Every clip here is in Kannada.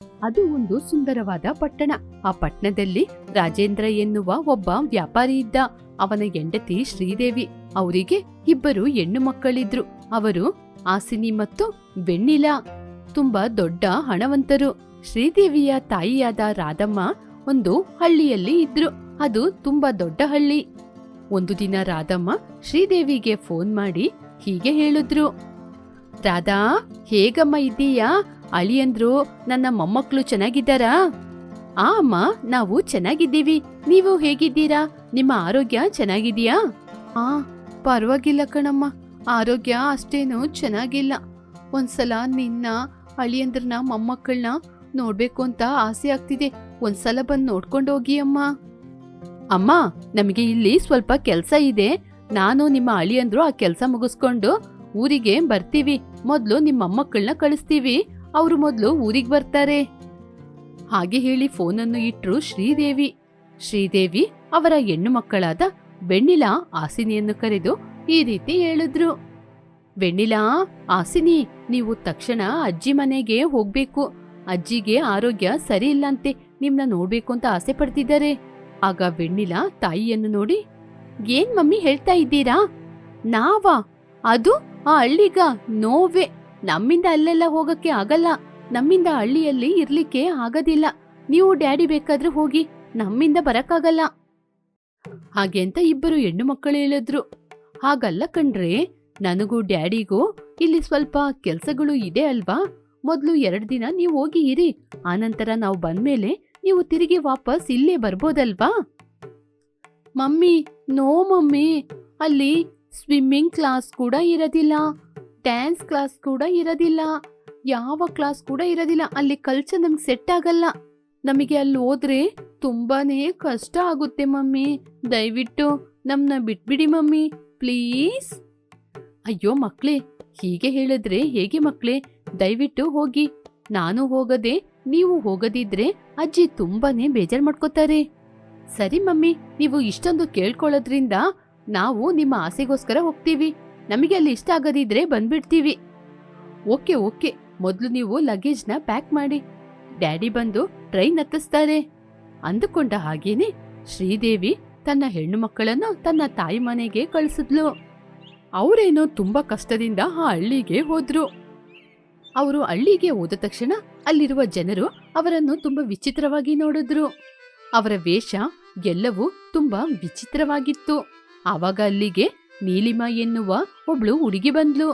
ಅದು ಒಂದು ಸುಂದರವಾದ ಪಟ್ಟಣ. ಆ ಪಟ್ಟಣದಲ್ಲಿ ರಾಜೇಂದ್ರ ಎನ್ನುವ ಒಬ್ಬ ವ್ಯಾಪಾರಿ ಇದ್ದ. ಅವನ ಹೆಂಡತಿ ಶ್ರೀದೇವಿ. ಅವರಿಗೆ ಇಬ್ಬರು ಹೆಣ್ಣು ಮಕ್ಕಳಿದ್ರು. ಅವರು ಆಸಿನಿ ಮತ್ತು ಬೆಣ್ಣಿಲ ತುಂಬಾ ದೊಡ್ಡ ಹಣವಂತರು. ಶ್ರೀದೇವಿಯ ತಾಯಿಯಾದ ರಾಧಮ್ಮ ಒಂದು ಹಳ್ಳಿಯಲ್ಲಿ ಇದ್ರು. ಅದು ತುಂಬಾ ದೊಡ್ಡ ಹಳ್ಳಿ. ಒಂದು ದಿನ ರಾಧಮ್ಮ ಶ್ರೀದೇವಿಗೆ ಫೋನ್ ಮಾಡಿ ಹೀಗೆ ಹೇಳಿದ್ರು. ರಾಧಾ, ಹೇಗಮ್ಮ ಇದ್ದೀಯಾ ಅಳಿಯಂದ್ರು ನನ್ನ ಮೊಮ್ಮಕ್ಳು ಚೆನ್ನಾಗಿದ್ದಾರಾ? ಆ, ಅಮ್ಮ, ನಾವು ಚೆನ್ನಾಗಿದ್ದೀವಿ. ನೀವು ಹೇಗಿದ್ದೀರಾ? ನಿಮ್ಮ ಆರೋಗ್ಯ ಚೆನ್ನಾಗಿದೆಯಾ ಆ, ಪರವಾಗಿಲ್ಲ ಕಣಮ್ಮ. ಆರೋಗ್ಯ ಅಷ್ಟೇನು ಚೆನ್ನಾಗಿಲ್ಲ. ಒಂದ್ಸಲ ನಿನ್ನ ಅಳಿಯಂದ್ರನ ಮೊಮ್ಮಕ್ಕಳನ್ನ ನೋಡ್ಬೇಕು ಅಂತ ಆಸೆ ಆಗ್ತಿದೆ. ಒಂದ್ಸಲ ಬಂದು ನೋಡ್ಕೊಂಡು ಹೋಗಿ, ಅಮ್ಮ. ಅಮ್ಮ, ನಮಗೆ ಇಲ್ಲಿ ಸ್ವಲ್ಪ ಕೆಲ್ಸ ಇದೆ. ನಾನು ನಿಮ್ಮ ಅಳಿಯಂದ್ರು ಆ ಕೆಲ್ಸ ಮುಗಿಸ್ಕೊಂಡು ಊರಿಗೆ ಬರ್ತೀವಿ. ಮೊದ್ಲು ನಿಮ್ಮ ಮೊಮ್ಮಕ್ಕಳನ್ನ ಕಳಿಸ್ತೀವಿ. ಅವರು ಮೊದಲು ಊರಿಗೆ ಬರ್ತಾರೆ. ಹಾಗೆ ಹೇಳಿ ಫೋನನ್ನು ಇಟ್ಟರು ಶ್ರೀದೇವಿ. ಶ್ರೀದೇವಿ ಅವರ ಹೆಣ್ಣು ಮಕ್ಕಳಾದ ಬೆಣ್ಣಿಲಾ ಆಸಿನಿಯನ್ನು ಕರೆದು ಈ ರೀತಿ ಹೇಳಿದ್ರು. ಬೆಣ್ಣಿಲಾ ಆಸಿನಿ ನೀವು ತಕ್ಷಣ ಅಜ್ಜಿ ಮನೆಗೆ ಹೋಗ್ಬೇಕು. ಅಜ್ಜಿಗೆ ಆರೋಗ್ಯ ಸರಿ ಇಲ್ಲಂತೆ, ನಿಮ್ನ ನೋಡ್ಬೇಕು ಅಂತ ಆಸೆ ಪಡ್ತಿದ್ದಾರೆ. ಆಗ ಬೆಣ್ಣಿಲಾ ತಾಯಿಯನ್ನು ನೋಡಿ, ಏನ್ ಮಮ್ಮಿ ಹೇಳ್ತಾ ಇದ್ದೀರಾ? ನಾವಾ? ಅದು ಆ ಹಳ್ಳಿಗ ನೋವೇ. ನಮ್ಮಿಂದ ಅಲ್ಲೆಲ್ಲ ಹೋಗಕ್ಕೆ ಆಗಲ್ಲ. ನಮ್ಮಿಂದ ಹಳ್ಳಿಯಲ್ಲಿ ಇರ್ಲಿಕ್ಕೆ ಆಗೋದಿಲ್ಲ. ನೀವು ಡ್ಯಾಡಿ ಬೇಕಾದ್ರೆ ಹೋಗಿ, ನಮ್ಮಿಂದ ಬರಕ್ಕಾಗಲ್ಲ. ಹಾಗೆ ಅಂತ ಇಬ್ಬರು ಹೆಣ್ಣು ಮಕ್ಕಳು ಹೇಳಿದ್ರು. ಹಾಗಲ್ಲ ಕಣ್ರೆ, ನನಗೂ ಡ್ಯಾಡಿಗೂ ಇಲ್ಲಿ ಸ್ವಲ್ಪ ಕೆಲಸಗಳು ಇದೆ ಅಲ್ವಾ? ಮೊದಲು ಎರಡು ದಿನ ನೀವು ಹೋಗಿ ಇರಿ. ಆನಂತರ ನಾವು ಬಂದ್ಮೇಲೆ ನೀವು ತಿರುಗಿ ವಾಪಸ್ ಇಲ್ಲೇ ಬರ್ಬೋದಲ್ವಾ? Mummy, no mummy. ಅಲ್ಲಿ ಸ್ವಿಮ್ಮಿಂಗ್ ಕ್ಲಾಸ್ ಕೂಡ ಇರೋದಿಲ್ಲ. ಡ್ಯಾನ್ಸ್ ಕ್ಲಾಸ್ ಕೂಡ ಇರೋದಿಲ್ಲ. ಯಾವ ಕ್ಲಾಸ್ ಕೂಡ ಇರೋದಿಲ್ಲ. ಅಲ್ಲಿ ಕಲ್ಚರ್ ನಮ್ಗೆ ಸೆಟ್ ಆಗಲ್ಲ. ನಮಗೆ ಅಲ್ಲಿ ಹೋದ್ರೆ ತುಂಬಾನೇ ಕಷ್ಟ ಆಗುತ್ತೆ ಮಮ್ಮಿ. ದಯವಿಟ್ಟು ನಮ್ಮನ್ನ ಬಿಟ್ಬಿಡಿ ಮಮ್ಮಿ. ಪ್ಲೀಸ್. ಅಯ್ಯೋ ಮಕ್ಳೇ, ಹೀಗೆ ಹೇಳಿದ್ರೆ ಹೇಗೆ ಮಕ್ಳೇ? ದಯವಿಟ್ಟು ಹೋಗಿ. ನಾನು ಹೋಗದೆ ನೀವು ಹೋಗದಿದ್ರೆ ಅಜ್ಜಿ ತುಂಬಾನೇ ಬೇಜಾರ್ ಮಾಡ್ಕೋತಾರೆ. ಸರಿ ಮಮ್ಮಿ, ನೀವು ಇಷ್ಟೊಂದು ಕೇಳ್ಕೊಳ್ಳೋದ್ರಿಂದ ನಾವು ನಿಮ್ಮ ಆಸೆಗೋಸ್ಕರ ಹೋಗ್ತೀವಿ. ನಮಗೆ ಅಲ್ಲಿ ಇಷ್ಟ ಆಗದಿದ್ರೆ ಬಂದ್ಬಿಡ್ತೀವಿ. Okay okay. ಮೊದಲು ನೀವು ಲಗೇಜ್ನ ಪ್ಯಾಕ್ ಮಾಡಿ. ಡ್ಯಾಡಿ ಬಂದು ಟ್ರೈನ್ ಹತ್ತಿಸ್ತಾರೆ. ಅಂದುಕೊಂಡ ಹಾಗೇನೆ ಶ್ರೀದೇವಿ ತನ್ನ ಹೆಣ್ಣು ಮಕ್ಕಳನ್ನು ತನ್ನ ತಾಯಿ ಮನೆಗೆ ಕಳಿಸಿದ್ಲು. ಅವರೇನೋ ತುಂಬಾ ಕಷ್ಟದಿಂದ ಆ ಹಳ್ಳಿಗೆ ಹೋದ್ರು. ಅವರು ಹಳ್ಳಿಗೆ ಹೋದ ತಕ್ಷಣ ಅಲ್ಲಿರುವ ಜನರು ಅವರನ್ನು ತುಂಬಾ ವಿಚಿತ್ರವಾಗಿ ನೋಡಿದ್ರು. ಅವರ ವೇಷ ಎಲ್ಲವೂ ತುಂಬಾ ವಿಚಿತ್ರವಾಗಿತ್ತು. ಆವಾಗ ಅಲ್ಲಿಗೆ ನೀಲಿಮಾ ಎನ್ನುವ ಒಬ್ಳು ಹುಡುಗಿ ಬಂದ್ಲು.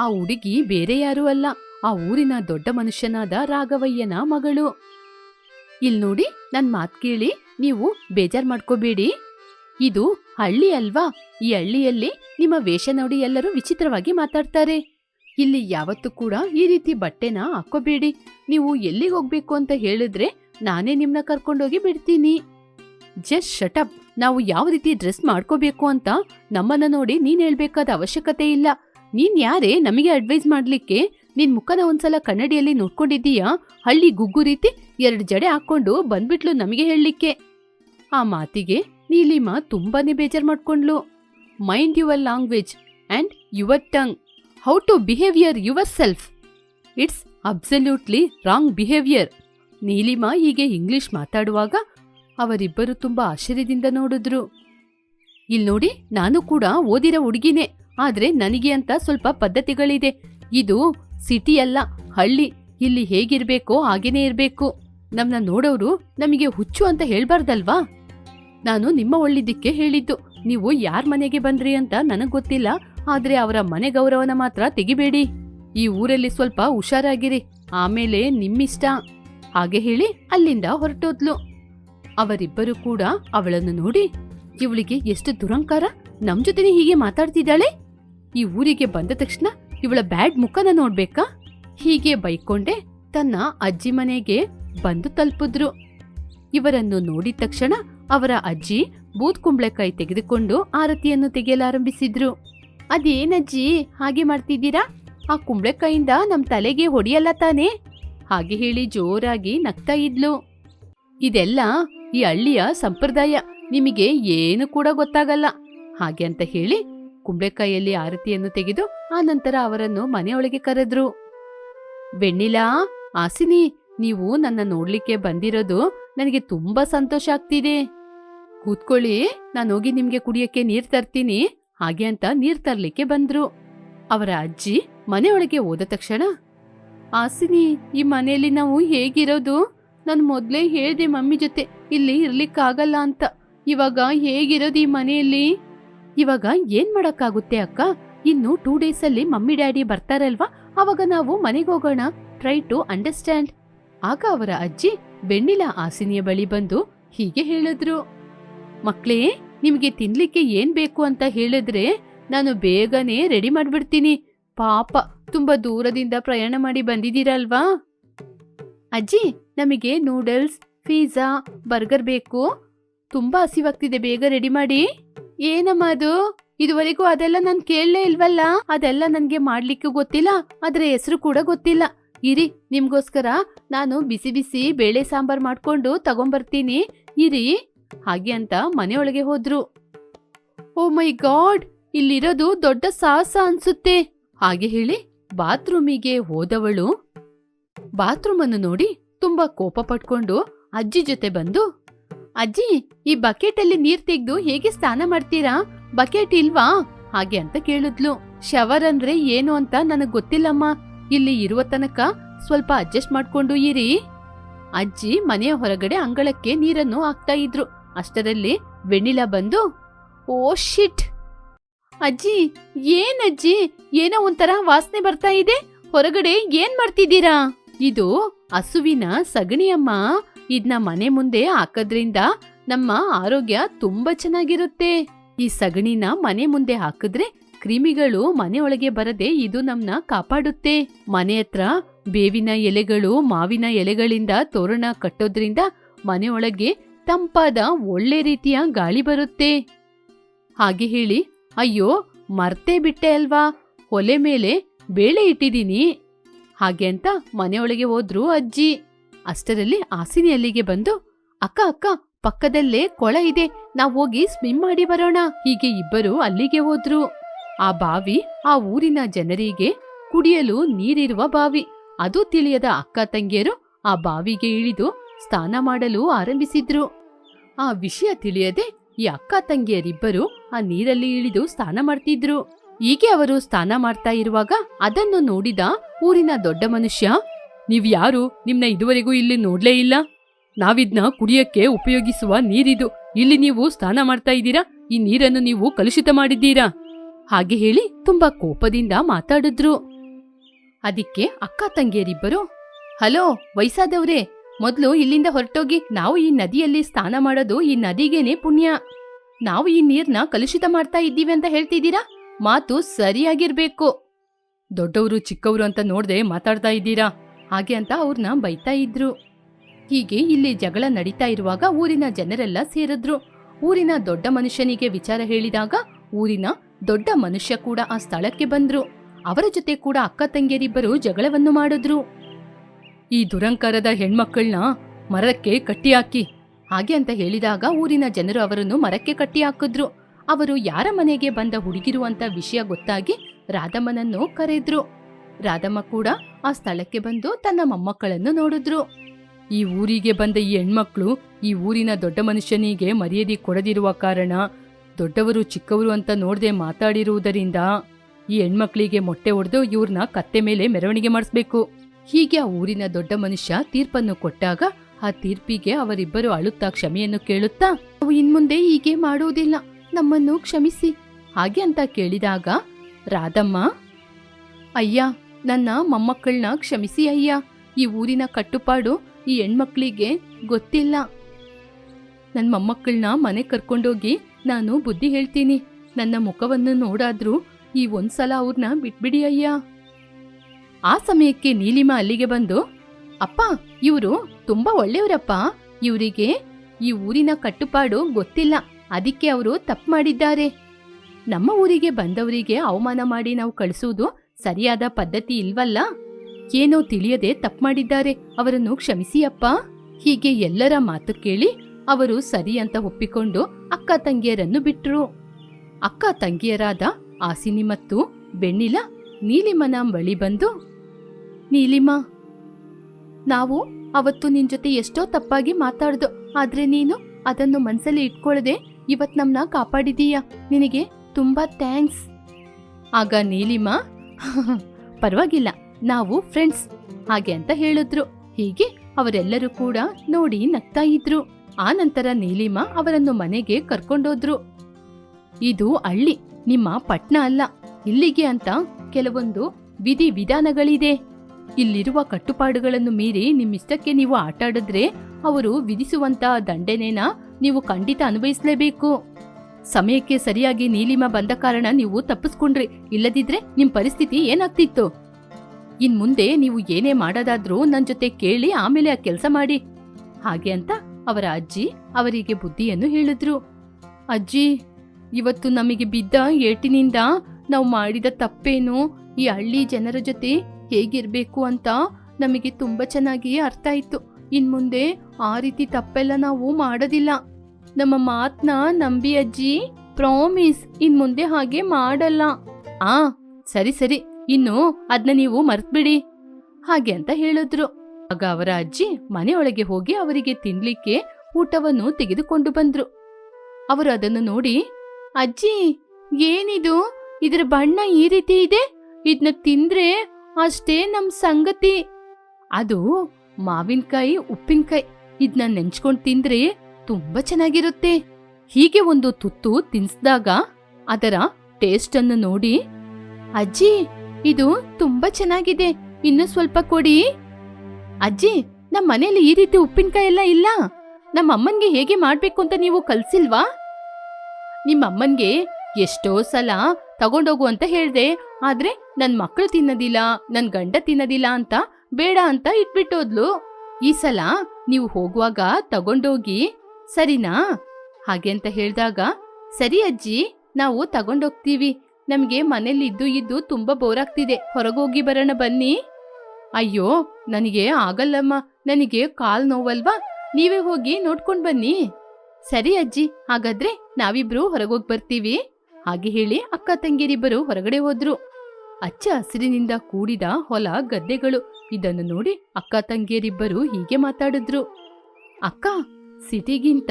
ಆ ಹುಡುಗಿ ಬೇರೆ ಯಾರೂ ಅಲ್ಲ, ಆ ಊರಿನ ದೊಡ್ಡ ಮನುಷ್ಯನಾದ ರಾಘವಯ್ಯನ ಮಗಳು. ಇಲ್ ನೋಡಿ, ನನ್ ಮಾತ್ ಕೇಳಿ, ನೀವು ಬೇಜಾರ್ ಮಾಡ್ಕೋಬೇಡಿ. ಇದು ಹಳ್ಳಿ ಅಲ್ವಾ? ಈ ಹಳ್ಳಿಯಲ್ಲಿ ನಿಮ್ಮ ವೇಷ ನೋಡಿ ಎಲ್ಲರೂ ವಿಚಿತ್ರವಾಗಿ ಮಾತಾಡ್ತಾರೆ. ಇಲ್ಲಿ ಯಾವತ್ತೂ ಕೂಡ ಈ ರೀತಿ ಬಟ್ಟೆನ ಹಾಕೋಬೇಡಿ ನೀವು ಎಲ್ಲಿಗೆ ಹೋಗ್ಬೇಕು ಅಂತ ಹೇಳಿದ್ರೆ ನಾನೇ ನಿಮ್ನ ಕರ್ಕೊಂಡೋಗಿ ಬಿಡ್ತೀನಿ. ಜಸ್ಟ್ ಶಟಪ್ ನಾವು ಯಾವ ರೀತಿ ಡ್ರೆಸ್ ಮಾಡ್ಕೋಬೇಕು ಅಂತ ನಮ್ಮನ್ನ ನೋಡಿ ನೀನ್ ಹೇಳ್ಬೇಕಾದ ಅವಶ್ಯಕತೆ ಇಲ್ಲ. ನೀನ್ ಯಾರೇ ನಮಗೆ ಅಡ್ವೈಸ್ ಮಾಡ್ಲಿಕ್ಕೆ ನಿನ್ ಮುಖನ ಒಂದ್ಸಲ ಕನ್ನಡಿಯಲ್ಲಿ ನೋಡ್ಕೊಂಡಿದ್ದೀಯಾ? ಹಳ್ಳಿ ಗುಗ್ಗು ರೀತಿ ಎರಡು ಜಡೆ ಹಾಕೊಂಡು ಬಂದ್ಬಿಟ್ಲು ನಮಗೆ ಹೇಳಲಿಕ್ಕೆ. ಆ ಮಾತಿಗೆ ನೀಲಿಮಾ ತುಂಬಾನೇ ಬೇಜಾರ್ ಮಾಡ್ಕೊಂಡ್ಲು. Mind your language and your tongue how to behaviour yourself it's absolutely wrong behaviour Neelima ಹೀಗೆ ಇಂಗ್ಲಿಷ್ ಮಾತಾಡುವಾಗ ಅವರಿಬ್ಬರು ತುಂಬಾ ಆಶ್ಚರ್ಯದಿಂದ ನೋಡಿದ್ರು. ಇಲ್ ನೋಡಿ, ನಾನು ಕೂಡ ಓದಿರೋ ಹುಡುಗಿನೇ, ಆದ್ರೆ ನನಗೆ ಅಂತ ಸ್ವಲ್ಪ ಪದ್ಧತಿಗಳಿದೆ. ಇದು ಸಿಟಿ ಅಲ್ಲ, ಹಳ್ಳಿ, ಇಲ್ಲಿ ಹೇಗಿರ್ಬೇಕೋ ಹಾಗೇನೇ ಇರ್ಬೇಕು. ನಮ್ನ ನೋಡೋರು ನಮಗೆ ಹುಚ್ಚು ಅಂತ ಹೇಳ್ಬಾರ್ದಲ್ವಾ? ನಾನು ನಿಮ್ಮ ಒಳ್ಳಿದ್ದಕ್ಕೆ ಹೇಳಿದ್ದು, ನೀವು ಯಾರ್ ಮನೆಗೆ ಬಂದ್ರಿ ಅಂತ ನನಗೆ ಗೊತ್ತಿಲ್ಲ, ಆದ್ರೆ ಅವರ ಮನೆ ಗೌರವನ ಮಾತ್ರ ತೆಗಿಬೇಡಿ. ಈ ಊರಲ್ಲಿ ಸ್ವಲ್ಪ ಹುಷಾರಾಗಿರಿ, ಆಮೇಲೆ ನಿಮ್ಮಿಷ್ಟ. ಹಾಗೆ ಹೇಳಿ ಅಲ್ಲಿಂದ ಹೊರಟೋದ್ಲು. ಅವರಿಬ್ಬರು ಕೂಡ ಅವಳನ್ನು ನೋಡಿ, ಇವಳಿಗೆ ಎಷ್ಟು ದುರಂಕಾರ, ನಮ್ ಜೊತೆನೆ ಹೀಗೆ ಮಾತಾಡ್ತಿದ್ದಾಳೆ? ಈ ಊರಿಗೆ ಬಂದ ತಕ್ಷಣ ಇವಳ ಬ್ಯಾಡ್ ಮುಖನ ನೋಡ್ಬೇಕಾ? ಹೀಗೆ ಬೈಕೊಂಡೆ ತನ್ನ ಅಜ್ಜಿ ಮನೆಗೆ ಬಂದು ತಲುಪಿದ್ರು. ಇವರನ್ನು ನೋಡಿದ ತಕ್ಷಣ ಅವರ ಅಜ್ಜಿ ಬೂತ್ ಕುಂಬಳಕಾಯಿ ತೆಗೆದುಕೊಂಡು ಆರತಿಯನ್ನು ತೆಗೆಯಲಾರಂಭಿಸಿದ್ರು ಅದೇನಜ್ಜಿ ಹಾಗೆ ಮಾಡ್ತಿದ್ದೀರಾ? ಆ ಕುಂಬಳಕಾಯಿಂದ ನಮ್ ತಲೆಗೆ ಹೊಡಿಯಲ್ಲ ತಾನೇ? ಹಾಗೆ ಹೇಳಿ ಜೋರಾಗಿ ನಗ್ತಾ ಇದ್ಲು. ಇದೆಲ್ಲ ಈ ಹಳ್ಳಿಯ ಸಂಪ್ರದಾಯ ನಿಮಗೆ ಏನು ಕೂಡ ಗೊತ್ತಾಗಲ್ಲ. ಹಾಗೆ ಅಂತ ಹೇಳಿ ಕುಂಬಳಕಾಯಿಯಲ್ಲಿ ಆರತಿಯನ್ನು ತೆಗೆದು ಆ ನಂತರ ಅವರನ್ನು ಮನೆಯೊಳಗೆ ಕರೆದ್ರು. ಬೆಣ್ಣಿಲಾ ಆಸಿನಿ ನೀವು ನನ್ನ ನೋಡ್ಲಿಕ್ಕೆ ಬಂದಿರೋದು ನನಗೆ ತುಂಬಾ ಸಂತೋಷ ಆಗ್ತಿದೆ. ಕೂತ್ಕೊಳ್ಳಿ, ನಾನು ಹೋಗಿ ನಿಮ್ಗೆ ಕುಡಿಯಕ್ಕೆ ನೀರ್ ತರ್ತೀನಿ. ಹಾಗೆ ಅಂತ ನೀರ್ ತರ್ಲಿಕ್ಕೆ ಬಂದ್ರು. ಅವರ ಅಜ್ಜಿ ಮನೆಯೊಳಗೆ ಹೋದ ತಕ್ಷಣ ಆಸಿನಿ ಈ ಮನೆಯಲ್ಲಿ ನಾವು ಹೇಗಿರೋದು? ನಾನು ಮೊದಲೇ ಹೇಳಿದೆ ಮಮ್ಮಿ ಜೊತೆ, ಇಲ್ಲಿ ಇರ್ಲಿಕ್ಕಾಗಲ್ಲ ಅಂತ. ಇವಾಗ ಹೇಗಿರೋದು ಈ ಮನೆಯಲ್ಲಿ? ಇವಾಗ ಏನ್ ಮಾಡೋಕ್ಕಾಗುತ್ತೆ ಅಕ್ಕ? ಇನ್ನು ಟೂ ಡೇಸ್ ಅಲ್ಲಿ ಮಮ್ಮಿ ಡ್ಯಾಡಿ ಬರ್ತಾರಲ್ವಾ? ಅವಾಗ ನಾವು ಮನೆಗೆ ಹೋಗೋಣ. ಟ್ರೈ ಟು ಅಂಡರ್ಸ್ಟ್ಯಾಂಡ್ ಆಗ ಅವರ ಅಜ್ಜಿ ಬೆಣ್ಣಿಲ ಆಸಿನಿಯ ಬಳಿ ಬಂದು ಹೀಗೆ ಹೇಳಿದ್ರು. ಮಕ್ಳೇ, ನಿಮಗೆ ತಿನ್ಲಿಕ್ಕೆ ಏನ್ ಬೇಕು ಅಂತ ಹೇಳಿದ್ರೆ ನಾನು ಬೇಗನೆ ರೆಡಿ ಮಾಡ್ಬಿಡ್ತೀನಿ. ಪಾಪ, ತುಂಬಾ ದೂರದಿಂದ ಪ್ರಯಾಣ ಮಾಡಿ ಬಂದಿದ್ದೀರಲ್ವಾ? ಅಜ್ಜಿ, ನಮಗೆ ನೂಡಲ್ಸ್ ಪಿಜ್ಜಾ ಬರ್ಗರ್ ಬೇಕು. ತುಂಬಾ ಹಸಿವಾಗ್ತಿದೆ, ಬೇಗ ರೆಡಿ ಮಾಡಿ. ಏನಮ್ಮ ಅದು? ಇದುವರೆಗೂ ಅದೆಲ್ಲ ನಾನು ಕೇಳಲೇ ಇಲ್ವಲ್ಲ? ಅದೆಲ್ಲ ನನಗೆ ಮಾಡ್ಲಿಕ್ಕೂ ಗೊತ್ತಿಲ್ಲ ಅದರ ಹೆಸರು ಕೂಡ ಗೊತ್ತಿಲ್ಲ. ಇರಿ, ನಿಮ್ಗೋಸ್ಕರ ನಾನು ಬಿಸಿ ಬಿಸಿ ಬೇಳೆ ಸಾಂಬಾರ್ ಮಾಡ್ಕೊಂಡು ತಗೊಂಬರ್ತೀನಿ. ಇರಿ. ಹಾಗೆ ಅಂತ ಮನೆಯೊಳಗೆ ಹೋದ್ರು. Oh my God! ಇಲ್ಲಿರೋದು ದೊಡ್ಡ ಸಾಹಸ ಅನ್ಸುತ್ತೆ. ಹಾಗೆ ಹೇಳಿ, ಬಾತ್ರೂಮಿಗೆ ಹೋದವಳು ಬಾತ್ರೂಮ್ ಅನ್ನು ನೋಡಿ ತುಂಬಾ ಕೋಪ ಪಟ್ಕೊಂಡು ಅಜ್ಜಿ ಜೊತೆ ಬಂದು, ಅಜ್ಜಿ, ಈ ಬಕೆಟ್ ಅಲ್ಲಿ ನೀರ್ ತೆಗ್ದು ಹೇಗೆ ಸ್ನಾನ ಮಾಡ್ತೀರಾ? ಬಕೆಟ್ ಇಲ್ವಾ? ಹಾಗೆ ಅಂತ ಕೇಳಿದ್ಲು. ಶವರ್ ಅಂದ್ರೆ ಏನು ಅಂತ ನನಗ್ ಗೊತ್ತಿಲ್ಲಮ್ಮ. ಇಲ್ಲಿ ಇರುವ ತನಕ ಸ್ವಲ್ಪ ಅಡ್ಜಸ್ಟ್ ಮಾಡ್ಕೊಂಡು ಇರಿ. ಅಜ್ಜಿ ಮನೆಯ ಹೊರಗಡೆ ಅಂಗಳಕ್ಕೆ ನೀರನ್ನು ಹಾಕ್ತಾ ಇದ್ರು. ಅಷ್ಟರಲ್ಲಿ ವೆಣ್ಣಿಲ ಬಂದು, ಓ, ಶಿಟ್! ಅಜ್ಜಿ, ಏನ್ ಅಜ್ಜಿ? ಏನೋ ಒಂಥರ ವಾಸನೆ ಬರ್ತಾ ಇದೆ. ಹೊರಗಡೆ ಏನ್ ಮಾಡ್ತಿದ್ದೀರಾ? ಇದು ಹಸುವಿನ ಸಗಣಿಯಮ್ಮ. ಇದ್ನ ಮನೆ ಮುಂದೆ ಹಾಕೋದ್ರಿಂದ ನಮ್ಮ ಆರೋಗ್ಯ ತುಂಬಾ ಚೆನ್ನಾಗಿರುತ್ತೆ. ಈ ಸಗಣಿನ ಮನೆ ಮುಂದೆ ಹಾಕಿದ್ರೆ ಕ್ರಿಮಿಗಳು ಮನೆಯೊಳಗೆ ಬರದೆ ಇದು ನಮ್ನ ಕಾಪಾಡುತ್ತೆ. ಮನೆ ಹತ್ರ ಬೇವಿನ ಎಲೆಗಳು, ಮಾವಿನ ಎಲೆಗಳಿಂದ ತೋರಣ ಕಟ್ಟೋದ್ರಿಂದ ಮನೆಯೊಳಗೆ ತಂಪಾದ ಒಳ್ಳೆ ರೀತಿಯ ಗಾಳಿ ಬರುತ್ತೆ. ಹಾಗೆ ಹೇಳಿ, ಅಯ್ಯೋ, ಮರ್ತೇ ಬಿಟ್ಟೆ ಅಲ್ವಾ? ಒಲೆ ಮೇಲೆ ಬೇಳೆ ಇಟ್ಟಿದ್ದೀನಿ. ಹಾಗೆ ಅಂತ ಮನೆಯೊಳಗೆ ಹೋದ್ರು ಅಜ್ಜಿ. ಅಷ್ಟರಲ್ಲಿ ಆಸಿನಿ ಅಲ್ಲಿಗೆ ಬಂದು, ಅಕ್ಕ ಅಕ್ಕ, ಪಕ್ಕದಲ್ಲೇ ಕೊಳ ಇದೆ, ನಾವ್ ಹೋಗಿ ಸ್ವಿಮ್ ಮಾಡಿ ಬರೋಣ. ಹೀಗೆ ಇಬ್ಬರು ಅಲ್ಲಿಗೆ ಹೋದ್ರು. ಆ ಬಾವಿ ಆ ಊರಿನ ಜನರಿಗೆ ಕುಡಿಯಲು ನೀರಿರುವ ಬಾವಿ. ಅದು ತಿಳಿಯದ ಅಕ್ಕ ತಂಗಿಯರು ಆ ಬಾವಿಗೆ ಇಳಿದು ಸ್ನಾನ ಮಾಡಲು ಆರಂಭಿಸಿದ್ರು. ಆ ವಿಷಯ ತಿಳಿಯದೆ ಈ ಅಕ್ಕ ತಂಗಿಯರಿಬ್ಬರು ಆ ನೀರಲ್ಲಿ ಇಳಿದು ಸ್ನಾನ ಮಾಡ್ತಿದ್ರು. ಹೀಗೆ ಅವರು ಸ್ನಾನ ಮಾಡ್ತಾ ಇರುವಾಗ ಅದನ್ನು ನೋಡಿದ ಊರಿನ ದೊಡ್ಡ ಮನುಷ್ಯ, ನೀವ್ ಯಾರು? ನಿಮ್ನ ಇದುವರೆಗೂ ಇಲ್ಲಿ ನೋಡ್ಲೇ ಇಲ್ಲ. ನಾವಿದ್ನ ಕುಡಿಯಕ್ಕೆ ಉಪಯೋಗಿಸುವ ನೀರಿದು. ಇಲ್ಲಿ ನೀವು ಸ್ನಾನ ಮಾಡ್ತಾ ಇದ್ದೀರಾ? ಈ ನೀರನ್ನು ನೀವು ಕಲುಷಿತ ಮಾಡಿದ್ದೀರಾ? ಹಾಗೆ ಹೇಳಿ ತುಂಬಾ ಕೋಪದಿಂದ ಮಾತಾಡಿದ್ರು. ಅದಕ್ಕೆ ಅಕ್ಕ ತಂಗಿಯರಿಬ್ಬರು, ಹಲೋ, ವಯಸ್ಸಾದವ್ರೆ, ಮೊದ್ಲು ಇಲ್ಲಿಂದ ಹೊರಟೋಗಿ ನಾವು ಈ ನದಿಯಲ್ಲಿ ಸ್ನಾನ ಮಾಡೋದು ಈ ನದಿಗೇನೆ ಪುಣ್ಯ. ನಾವು ಈ ನೀರ್ನ ಕಲುಷಿತ ಮಾಡ್ತಾ ಇದ್ದೀವಿ ಅಂತ ಹೇಳ್ತಿದ್ದೀರಾ? ಮಾತು ಸರಿಯಾಗಿರ್ಬೇಕು. ದೊಡ್ಡವರು, ಚಿಕ್ಕವರು ಅಂತ ನೋಡದೆ ಮಾತಾಡ್ತಾ ಇದ್ದೀರಾ? ಹಾಗೆ ಅಂತ ಅವ್ರನ್ನ ಬೈತಾ ಇದ್ರು. ಹೀಗೆ ಇಲ್ಲಿ ಜಗಳ ನಡೀತಾ ಇರುವಾಗ ಊರಿನ ಜನರೆಲ್ಲ ಸೇರಿದ್ರು. ಊರಿನ ದೊಡ್ಡ ಮನುಷ್ಯನಿಗೆ ವಿಚಾರ ಹೇಳಿದಾಗ ಊರಿನ ದೊಡ್ಡ ಮನುಷ್ಯ ಕೂಡ ಆ ಸ್ಥಳಕ್ಕೆ ಬಂದ್ರು. ಅವರ ಜೊತೆ ಕೂಡ ಅಕ್ಕ ತಂಗಿಯರಿಬ್ಬರು ಜಗಳವನ್ನು ಮಾಡಿದ್ರು. ಈ ದುರಂಕಾರದ ಹೆಣ್ಮಕ್ಕಳನ್ನ ಮರಕ್ಕೆ ಕಟ್ಟಿ ಹಾಕಿ ಹಾಗೆ ಅಂತ ಹೇಳಿದಾಗ ಊರಿನ ಜನರು ಅವರನ್ನು ಮರಕ್ಕೆ ಕಟ್ಟಿ ಹಾಕಿದ್ರು ಅವರು ಯಾರ ಮನೆಗೆ ಬಂದ ಹುಡುಗಿರು ಅಂತ ವಿಷಯ ಗೊತ್ತಾಗಿ ರಾಧಮ್ಮನನ್ನು ಕರೆದ್ರು. ರಾಧಮ್ಮ ಕೂಡ ಆ ಸ್ಥಳಕ್ಕೆ ಬಂದು ತನ್ನ ಮೊಮ್ಮಕ್ಕಳನ್ನು ನೋಡಿದ್ರು. ಈ ಊರಿಗೆ ಬಂದ ಈ ಹೆಣ್ಮಕ್ಳು ಈ ಊರಿನ ದೊಡ್ಡ ಮನುಷ್ಯನಿಗೆ ಮರ್ಯಾದೆ ಕೊಡದಿರುವ ಕಾರಣ ದೊಡ್ಡವರು ಚಿಕ್ಕವರು ಅಂತ ನೋಡದೆ ಮಾತಾಡಿರುವುದರಿಂದ ಈ ಹೆಣ್ಮಕ್ಳಿಗೆ ಮೊಟ್ಟೆ ಹೊಡೆದು ಇವ್ರನ್ನ ಕತ್ತೆ ಮೇಲೆ ಮೆರವಣಿಗೆ ಮಾಡಿಸ್ಬೇಕು. ಹೀಗೆ ಆ ಊರಿನ ದೊಡ್ಡ ಮನುಷ್ಯ ತೀರ್ಪನ್ನು ಕೊಟ್ಟಾಗ ಆ ತೀರ್ಪಿಗೆ ಅವರಿಬ್ಬರು ಅಳುತ್ತಾ ಕ್ಷಮೆಯನ್ನು ಕೇಳುತ್ತಾ, ಅವು ಇನ್ಮುಂದೆ ಹೀಗೆ ಮಾಡುವುದಿಲ್ಲ. ನಮ್ಮನ್ನು ಕ್ಷಮಿಸಿ. ಹಾಗೆ ಅಂತ ಕೇಳಿದಾಗ, ರಾಧಮ್ಮ, ಅಯ್ಯ, ನನ್ನ ಮೊಮ್ಮಕ್ಕಳನ್ನ ಕ್ಷಮಿಸಿ ಅಯ್ಯ. ಈ ಊರಿನ ಕಟ್ಟುಪಾಡು ಈ ಹೆಣ್ಮಕ್ಳಿಗೆ ಗೊತ್ತಿಲ್ಲ. ನನ್ನ ಮೊಮ್ಮಕ್ಕಳನ್ನ ಮನೆ ಕರ್ಕೊಂಡೋಗಿ ನಾನು ಬುದ್ಧಿ ಹೇಳ್ತೀನಿ. ನನ್ನ ಮುಖವನ್ನು ನೋಡಾದ್ರೂ ಈ ಒಂದ್ಸಲ ಅವ್ರನ್ನ ಬಿಟ್ಬಿಡಿ ಅಯ್ಯ. ಆ ಸಮಯಕ್ಕೆ ನೀಲಿಮ ಅಲ್ಲಿಗೆ ಬಂದು, ಅಪ್ಪ, ಇವರು ತುಂಬಾ ಒಳ್ಳೆಯವರಪ್ಪ. ಇವರಿಗೆ ಈ ಊರಿನ ಕಟ್ಟುಪಾಡು ಗೊತ್ತಿಲ್ಲ. ಅದಕ್ಕೆ ಅವರು ತಪ್ಪು ಮಾಡಿದ್ದಾರೆ. ನಮ್ಮ ಊರಿಗೆ ಬಂದವರಿಗೆ ಅವಮಾನ ಮಾಡಿ ನಾವು ಕಳಿಸುವುದು ಸರಿಯಾದ ಪದ್ಧತಿ ಇಲ್ವಲ್ಲ? ಏನೋ ತಿಳಿಯದೆ ತಪ್ಪು ಮಾಡಿದ್ದಾರೆ. ಅವರನ್ನು ಕ್ಷಮಿಸಿ ಅಪ್ಪ. ಹೀಗೆ ಎಲ್ಲರ ಮಾತು ಕೇಳಿ ಅವರು ಸರಿ ಅಂತ ಒಪ್ಪಿಕೊಂಡು ಅಕ್ಕ ತಂಗಿಯರನ್ನು ಬಿಟ್ಟರು ಅಕ್ಕ ತಂಗಿಯರಾದ ಆಸಿನಿ ಮತ್ತು ಬೆಣ್ಣಿಲ ನೀಲಿಮನ ಬಳಿ ಬಂದು, ನೀಲಿಮ, ನಾವು ಅವತ್ತು ನಿನ್ ಜೊತೆ ಎಷ್ಟೋ ತಪ್ಪಾಗಿ ಮಾತಾಡ್ದು. ಆದ್ರೆ ನೀನು ಅದನ್ನು ಮನಸ್ಸಲ್ಲಿ ಇಟ್ಕೊಳ್ಳದೆ ಇವತ್ ನಮ್ನ ಕಾಪಾಡಿದೀಯ. ನಿನಗೆ ತುಂಬಾ ಥ್ಯಾಂಕ್ಸ್. ಆಗ ನೀಲಿಮಾ, ಪರವಾಗಿಲ್ಲ, ನಾವು ಫ್ರೆಂಡ್ಸ್, ಹಾಗೆ ಅಂತ ಹೇಳಿದ್ರು. ಹೀಗೆ ಅವರೆಲ್ಲರೂ ಕೂಡ ನೋಡಿ ನಗ್ತಾ ಇದ್ರು. ಆ ನಂತರ ನೀಲಿಮಾ ಅವರನ್ನು ಮನೆಗೆ ಕರ್ಕೊಂಡೋದ್ರು. ಇದು ಹಳ್ಳಿ, ನಿಮ್ಮ ಪಟ್ಣ ಅಲ್ಲ. ಇಲ್ಲಿಗೆ ಅಂತ ಕೆಲವೊಂದು ವಿಧಿ ವಿಧಾನಗಳಿದೆ ಇಲ್ಲಿರುವ ಕಟ್ಟುಪಾಡುಗಳನ್ನು ಮೀರಿ ನಿಮ್ಮಿಷ್ಟಕ್ಕೆ ನೀವು ಆಟಾಡಿದ್ರೆ ಅವರು ವಿಧಿಸುವಂತ ದಂಡನೆನ ನೀವು ಖಂಡಿತ ಅನುಭವಿಸಲೇಬೇಕು. ಸಮಯಕ್ಕೆ ಸರಿಯಾಗಿ ನೀಲಿಮ ಬಂದ ಕಾರಣ ನೀವು ತಪ್ಪಿಸ್ಕೊಂಡ್ರಿ. ಇಲ್ಲದಿದ್ರೆ ನಿಮ್ ಪರಿಸ್ಥಿತಿ ಏನಾಗ್ತಿತ್ತು? ಇನ್ ಮುಂದೆ ನೀವು ಏನೇ ಮಾಡೋದಾದ್ರೂ ನನ್ ಜೊತೆ ಕೇಳಿ ಆಮೇಲೆ ಆ ಕೆಲಸ ಮಾಡಿ. ಹಾಗೆ ಅಂತ ಅವರ ಅಜ್ಜಿ ಅವರಿಗೆ ಬುದ್ಧಿಯನ್ನು ಹೇಳಿದ್ರು. ಅಜ್ಜಿ, ಇವತ್ತು ನಮಗೆ ಬಿದ್ದ ಏಟಿನಿಂದ ನಾವು ಮಾಡಿದ ತಪ್ಪೇನು? ಈ ಹಳ್ಳಿ ಜನರ ಜೊತೆ ಹೇಗಿರ್ಬೇಕು ಅಂತ ನಮಗೆ ತುಂಬಾ ಚೆನ್ನಾಗಿ ಅರ್ಥ ಆಯ್ತು. ಇನ್ ಮುಂದೆ ಆ ರೀತಿ ತಪ್ಪೆಲ್ಲ ನಾವು ಮಾಡೋದಿಲ್ಲ. ನಮ್ಮ ಮಾತನ್ನ ನಂಬಿ ಅಜ್ಜಿ ಪ್ರಾಮಿಸ್ ಇನ್ ಮುಂದೆ ಹಾಗೆ ಮಾಡಲ್ಲ. ಆ, ಸರಿ ಸರಿ, ಇನ್ನು ಅದ್ನ ನೀವು ಮರ್ತ್ಬಿಡಿ. ಹಾಗೆ ಅಂತ ಹೇಳಿದ್ರು. ಆಗ ಅವರ ಅಜ್ಜಿ ಮನೆಯೊಳಗೆ ಹೋಗಿ ಅವರಿಗೆ ತಿನ್ಲಿಕ್ಕೆ ಊಟವನ್ನು ತೆಗೆದುಕೊಂಡು ಬಂದ್ರು. ಅವರು ಅದನ್ನು ನೋಡಿ, ಅಜ್ಜಿ, ಏನಿದು? ಇದರ ಬಣ್ಣ ಈ ರೀತಿ ಇದೆ? ಇದನ್ನ ತಿಂದ್ರೆ ಅಷ್ಟೇ ನಮ್ ಸಂಗತಿ. ಅದು ಮಾವಿನಕಾಯಿ, ಉಪ್ಪಿನಕಾಯಿ ಇದನ್ನ ನೆಂಚ್ಕೊಂಡು ತಿಂದ್ರೆ ತುಂಬಾ ಚೆನ್ನಾಗಿರುತ್ತೆ. ಹೀಗೆ ಒಂದು ತುತ್ತು ತಿನ್ಸಿದಾಗ ಅದರ ಟೇಸ್ಟ್ ಅನ್ನು ನೋಡಿ, ಅಜ್ಜಿ, ಇದು ತುಂಬಾ ಚೆನ್ನಾಗಿದೆ. ಇನ್ನು ಸ್ವಲ್ಪ ಕೊಡಿ. ಅಜ್ಜಿ ನಮ್ಮ ಮನೆಯಲ್ಲಿ ಈ ರೀತಿ ಉಪ್ಪಿನಕಾಯಿ ಎಲ್ಲ ಇಲ್ಲ. ನಮ್ಮ ಅಮ್ಮನ್ಗೆ ಹೇಗೆ ಮಾಡ್ಬೇಕು ಅಂತ ನೀವು ಕಲ್ಸಿಲ್ವಾ? ನಿಮ್ಮ ಅಮ್ಮನ್ಗೆ ಎಷ್ಟೋ ಸಲ ತಗೊಂಡೋಗು ಅಂತ ಹೇಳ್ದೆ. ಆದ್ರೆ ನನ್ ಮಕ್ಕಳು ತಿನ್ನೋದಿಲ್ಲ, ನನ್ ಗಂಡ ತಿನ್ನೋದಿಲ್ಲ ಅಂತ ಬೇಡ ಅಂತ ಇಟ್ಬಿಟ್ಟೋದ್ಲು. ಈ ಸಲ ನೀವು ಹೋಗುವಾಗ ತಗೊಂಡೋಗಿ ಸರಿನಾ? ಹಾಗೆ ಅಂತ ಹೇಳಿದಾಗ, ಸರಿ ಅಜ್ಜಿ, ನಾವು ತಗೊಂಡೋಗ್ತೀವಿ. ನಮಗೆ ಮನೇಲಿ ಇದ್ದು ಇದ್ದು ತುಂಬಾ ಬೋರ್ ಆಗ್ತಿದೆ ಹೊರಗೋಗಿ ಬರೋಣ ಬನ್ನಿ. ಅಯ್ಯೋ, ನನಗೆ ಆಗಲ್ಲಮ್ಮ. ನನಗೆ ಕಾಲ್ ನೋವಲ್ವಾ? ನೀವೇ ಹೋಗಿ ನೋಡ್ಕೊಂಡ್ ಬನ್ನಿ. ಸರಿ ಅಜ್ಜಿ, ಹಾಗಾದ್ರೆ ನಾವಿಬ್ರು ಹೊರಗೋಗಿ ಬರ್ತೀವಿ. ಹಾಗೆ ಹೇಳಿ ಅಕ್ಕ ತಂಗಿರಿಬ್ಬರು ಹೊರಗಡೆ ಹೋದ್ರು. ಅಚ್ಚ ಹಸಿರಿನಿಂದ ಕೂಡಿದ ಹೊಲ ಗದ್ದೆಗಳು ಇದನ್ನು ನೋಡಿ ಅಕ್ಕ ತಂಗಿಯರಿಬ್ಬರು ಹೀಗೆ ಮಾತಾಡಿದ್ರು. ಅಕ್ಕ, ಸಿಟಿಗಿಂತ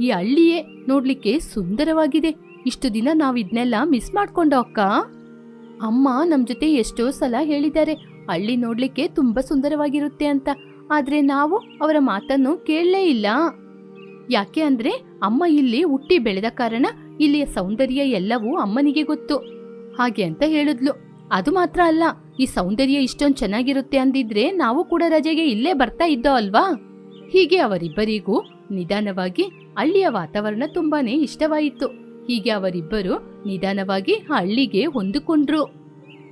ಈ ಹಳ್ಳಿಯೇ ನೋಡ್ಲಿಕ್ಕೆ ಸುಂದರವಾಗಿದೆ. ಇಷ್ಟು ದಿನ ನಾವ್ ಇದನ್ನೆಲ್ಲ ಮಿಸ್ ಮಾಡ್ಕೊಂಡ ಅಕ್ಕ? ಅಮ್ಮ ನಮ್ ಜೊತೆ ಎಷ್ಟೋ ಸಲ ಹೇಳಿದ್ದಾರೆ, ಹಳ್ಳಿ ನೋಡ್ಲಿಕ್ಕೆ ತುಂಬಾ ಸುಂದರವಾಗಿರುತ್ತೆ ಅಂತ. ಆದ್ರೆ ನಾವು ಅವರ ಮಾತನ್ನು ಕೇಳಲೇ ಇಲ್ಲ. ಯಾಕೆ ಅಂದ್ರೆ ಅಮ್ಮ ಇಲ್ಲಿ ಹುಟ್ಟಿ ಬೆಳೆದ ಕಾರಣ ಇಲ್ಲಿಯ ಸೌಂದರ್ಯ ಎಲ್ಲವೂ ಅಮ್ಮನಿಗೆ ಗೊತ್ತು. ಹಾಗೆ ಅಂತ ಹೇಳಿದ್ಲು. ಅದು ಮಾತ್ರ ಅಲ್ಲ ಈ ಸೌಂದರ್ಯ ಇಷ್ಟೊಂದು ಚೆನ್ನಾಗಿರುತ್ತೆ ಅಂದಿದ್ರೆ ನಾವು ಕೂಡ ರಜೆಗೆ ಇಲ್ಲೇ ಬರ್ತಾ ಇದ್ದೋ ಅಲ್ವಾ? ಹೀಗೆ ಅವರಿಬ್ಬರಿಗೂ ನಿಧಾನವಾಗಿ ಹಳ್ಳಿಯ ವಾತಾವರಣ ತುಂಬಾನೇ ಇಷ್ಟವಾಯಿತು. ಹೀಗೆ ಅವರಿಬ್ಬರು ನಿಧಾನವಾಗಿ ಹಳ್ಳಿಗೆ ಹೊಂದಿಕೊಂಡ್ರು.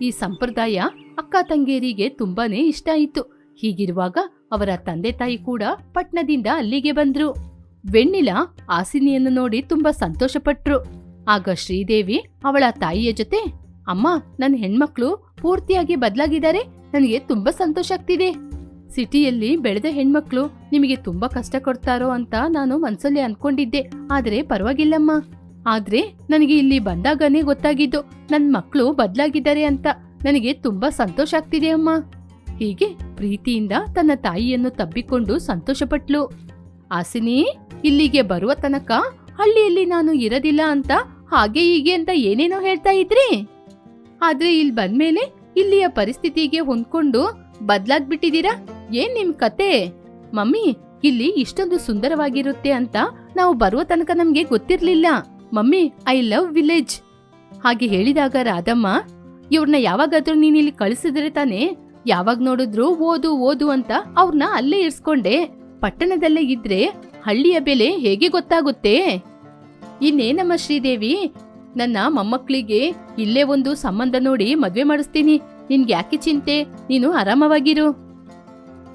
ಈ ಸಂಪ್ರದಾಯ ಅಕ್ಕ ತಂಗಿಯರಿಗೆ ತುಂಬಾನೇ ಇಷ್ಟ ಆಯಿತು. ಹೀಗಿರುವಾಗ ಅವರ ತಂದೆ ತಾಯಿ ಕೂಡ ಪಟ್ನದಿಂದ ಅಲ್ಲಿಗೆ ಬಂದ್ರು. ವೆಣ್ಣಿಲ ಆಸಿನಿಯನ್ನು ನೋಡಿ ತುಂಬಾ ಸಂತೋಷಪಟ್ರು. ಆಗ ಶ್ರೀದೇವಿ ಅವಳ ತಾಯಿಯ ಜೊತೆ ಅಮ್ಮ ನನ್ನ ಹೆಣ್ಮಕ್ಳು ಪೂರ್ತಿಯಾಗಿ ಬದಲಾಗಿದ್ದಾರೆ. ನನಗೆ ತುಂಬಾ ಸಂತೋಷ ಆಗ್ತಿದೆ. ಸಿಟಿಯಲ್ಲಿ ಬೆಳೆದ ಹೆಣ್ಮಕ್ಳು ನಿಮಗೆ ತುಂಬಾ ಕಷ್ಟ ಕೊಡ್ತಾರೋ ಅಂತ ನಾನು ಮನ್ಸಲ್ಲಿ ಅನ್ಕೊಂಡಿದ್ದೆ. ಆದ್ರೆ ಪರವಾಗಿಲ್ಲಮ್ಮ. ಆದ್ರೆ ನನಗೆ ಇಲ್ಲಿ ಬಂದಾಗನೇ ಗೊತ್ತಾಗಿದ್ದು ನನ್ನ ಮಕ್ಕಳು ಬದಲಾಗಿದ್ದಾರೆ ಅಂತ. ನನಗೆ ತುಂಬಾ ಸಂತೋಷ ಆಗ್ತಿದೆ ಅಮ್ಮ. ಹೀಗೆ ಪ್ರೀತಿಯಿಂದ ತನ್ನ ತಾಯಿಯನ್ನು ತಬ್ಬಿಕೊಂಡು ಸಂತೋಷಪಟ್ಲು. ಆಸಿನಿ ಇಲ್ಲಿಗೆ ಬರುವ ತನಕ ಹಳ್ಳಿಯಲ್ಲಿ ನಾನು ಇರದಿಲ್ಲ ಅಂತ ಹಾಗೆ ಹೀಗೆ ಅಂತ ಏನೇನೋ ಹೇಳ್ತಾ ಇದ್ರಿ? ಆದ್ರೆ ಇಲ್ಲಿ ಬಂದ್ಮೇಲೆ ಇಲ್ಲಿಯ ಪರಿಸ್ಥಿತಿಗೆ ಹೊಂದ್ಕೊಂಡು ಬದ್ಲಾಗ್ಬಿಟ್ಟಿದೀರಾ? ಏನ್ ನಿಮ್ ಕತೆ? ಮಮ್ಮಿ, ಇಲ್ಲಿ ಇಷ್ಟೊಂದು ಸುಂದರವಾಗಿರುತ್ತೆ ಅಂತ ನಾವು ಬರುವ ತನಕ ನಮ್ಗೆ ಗೊತ್ತಿರ್ಲಿಲ್ಲ. Mummy, I love village. ಹಾಗೆ ಹೇಳಿದಾಗ ರಾಧಮ್ಮ ಇವ್ರನ್ನ ಯಾವಾಗಾದ್ರೂ ನೀನ್ ಇಲ್ಲಿ ಕಳಿಸಿದ್ರೆ ತಾನೇ? ಯಾವಾಗ ನೋಡಿದ್ರು ಓದು ಓದು ಅಂತ ಅವ್ರನ್ನ ಅಲ್ಲೇ ಇರ್ಸ್ಕೊಂಡೆ. ಪಟ್ಟಣದಲ್ಲೇ ಇದ್ರೆ ಹಳ್ಳಿಯ ಬೆಲೆ ಹೇಗೆ ಗೊತ್ತಾಗುತ್ತೆ? ಇನ್ನೇನಮ್ಮ ಶ್ರೀದೇವಿ? ನನ್ನ ಮೊಮ್ಮಕ್ಕಳಿಗೆ ಇಲ್ಲೇ ಒಂದು ಸಂಬಂಧ ನೋಡಿ ಮದ್ವೆ ಮಾಡಿಸ್ತೀನಿ. ನಿನ್ಗೆ ಯಾಕೆ ಚಿಂತೆ? ನೀನು ಆರಾಮವಾಗಿರು.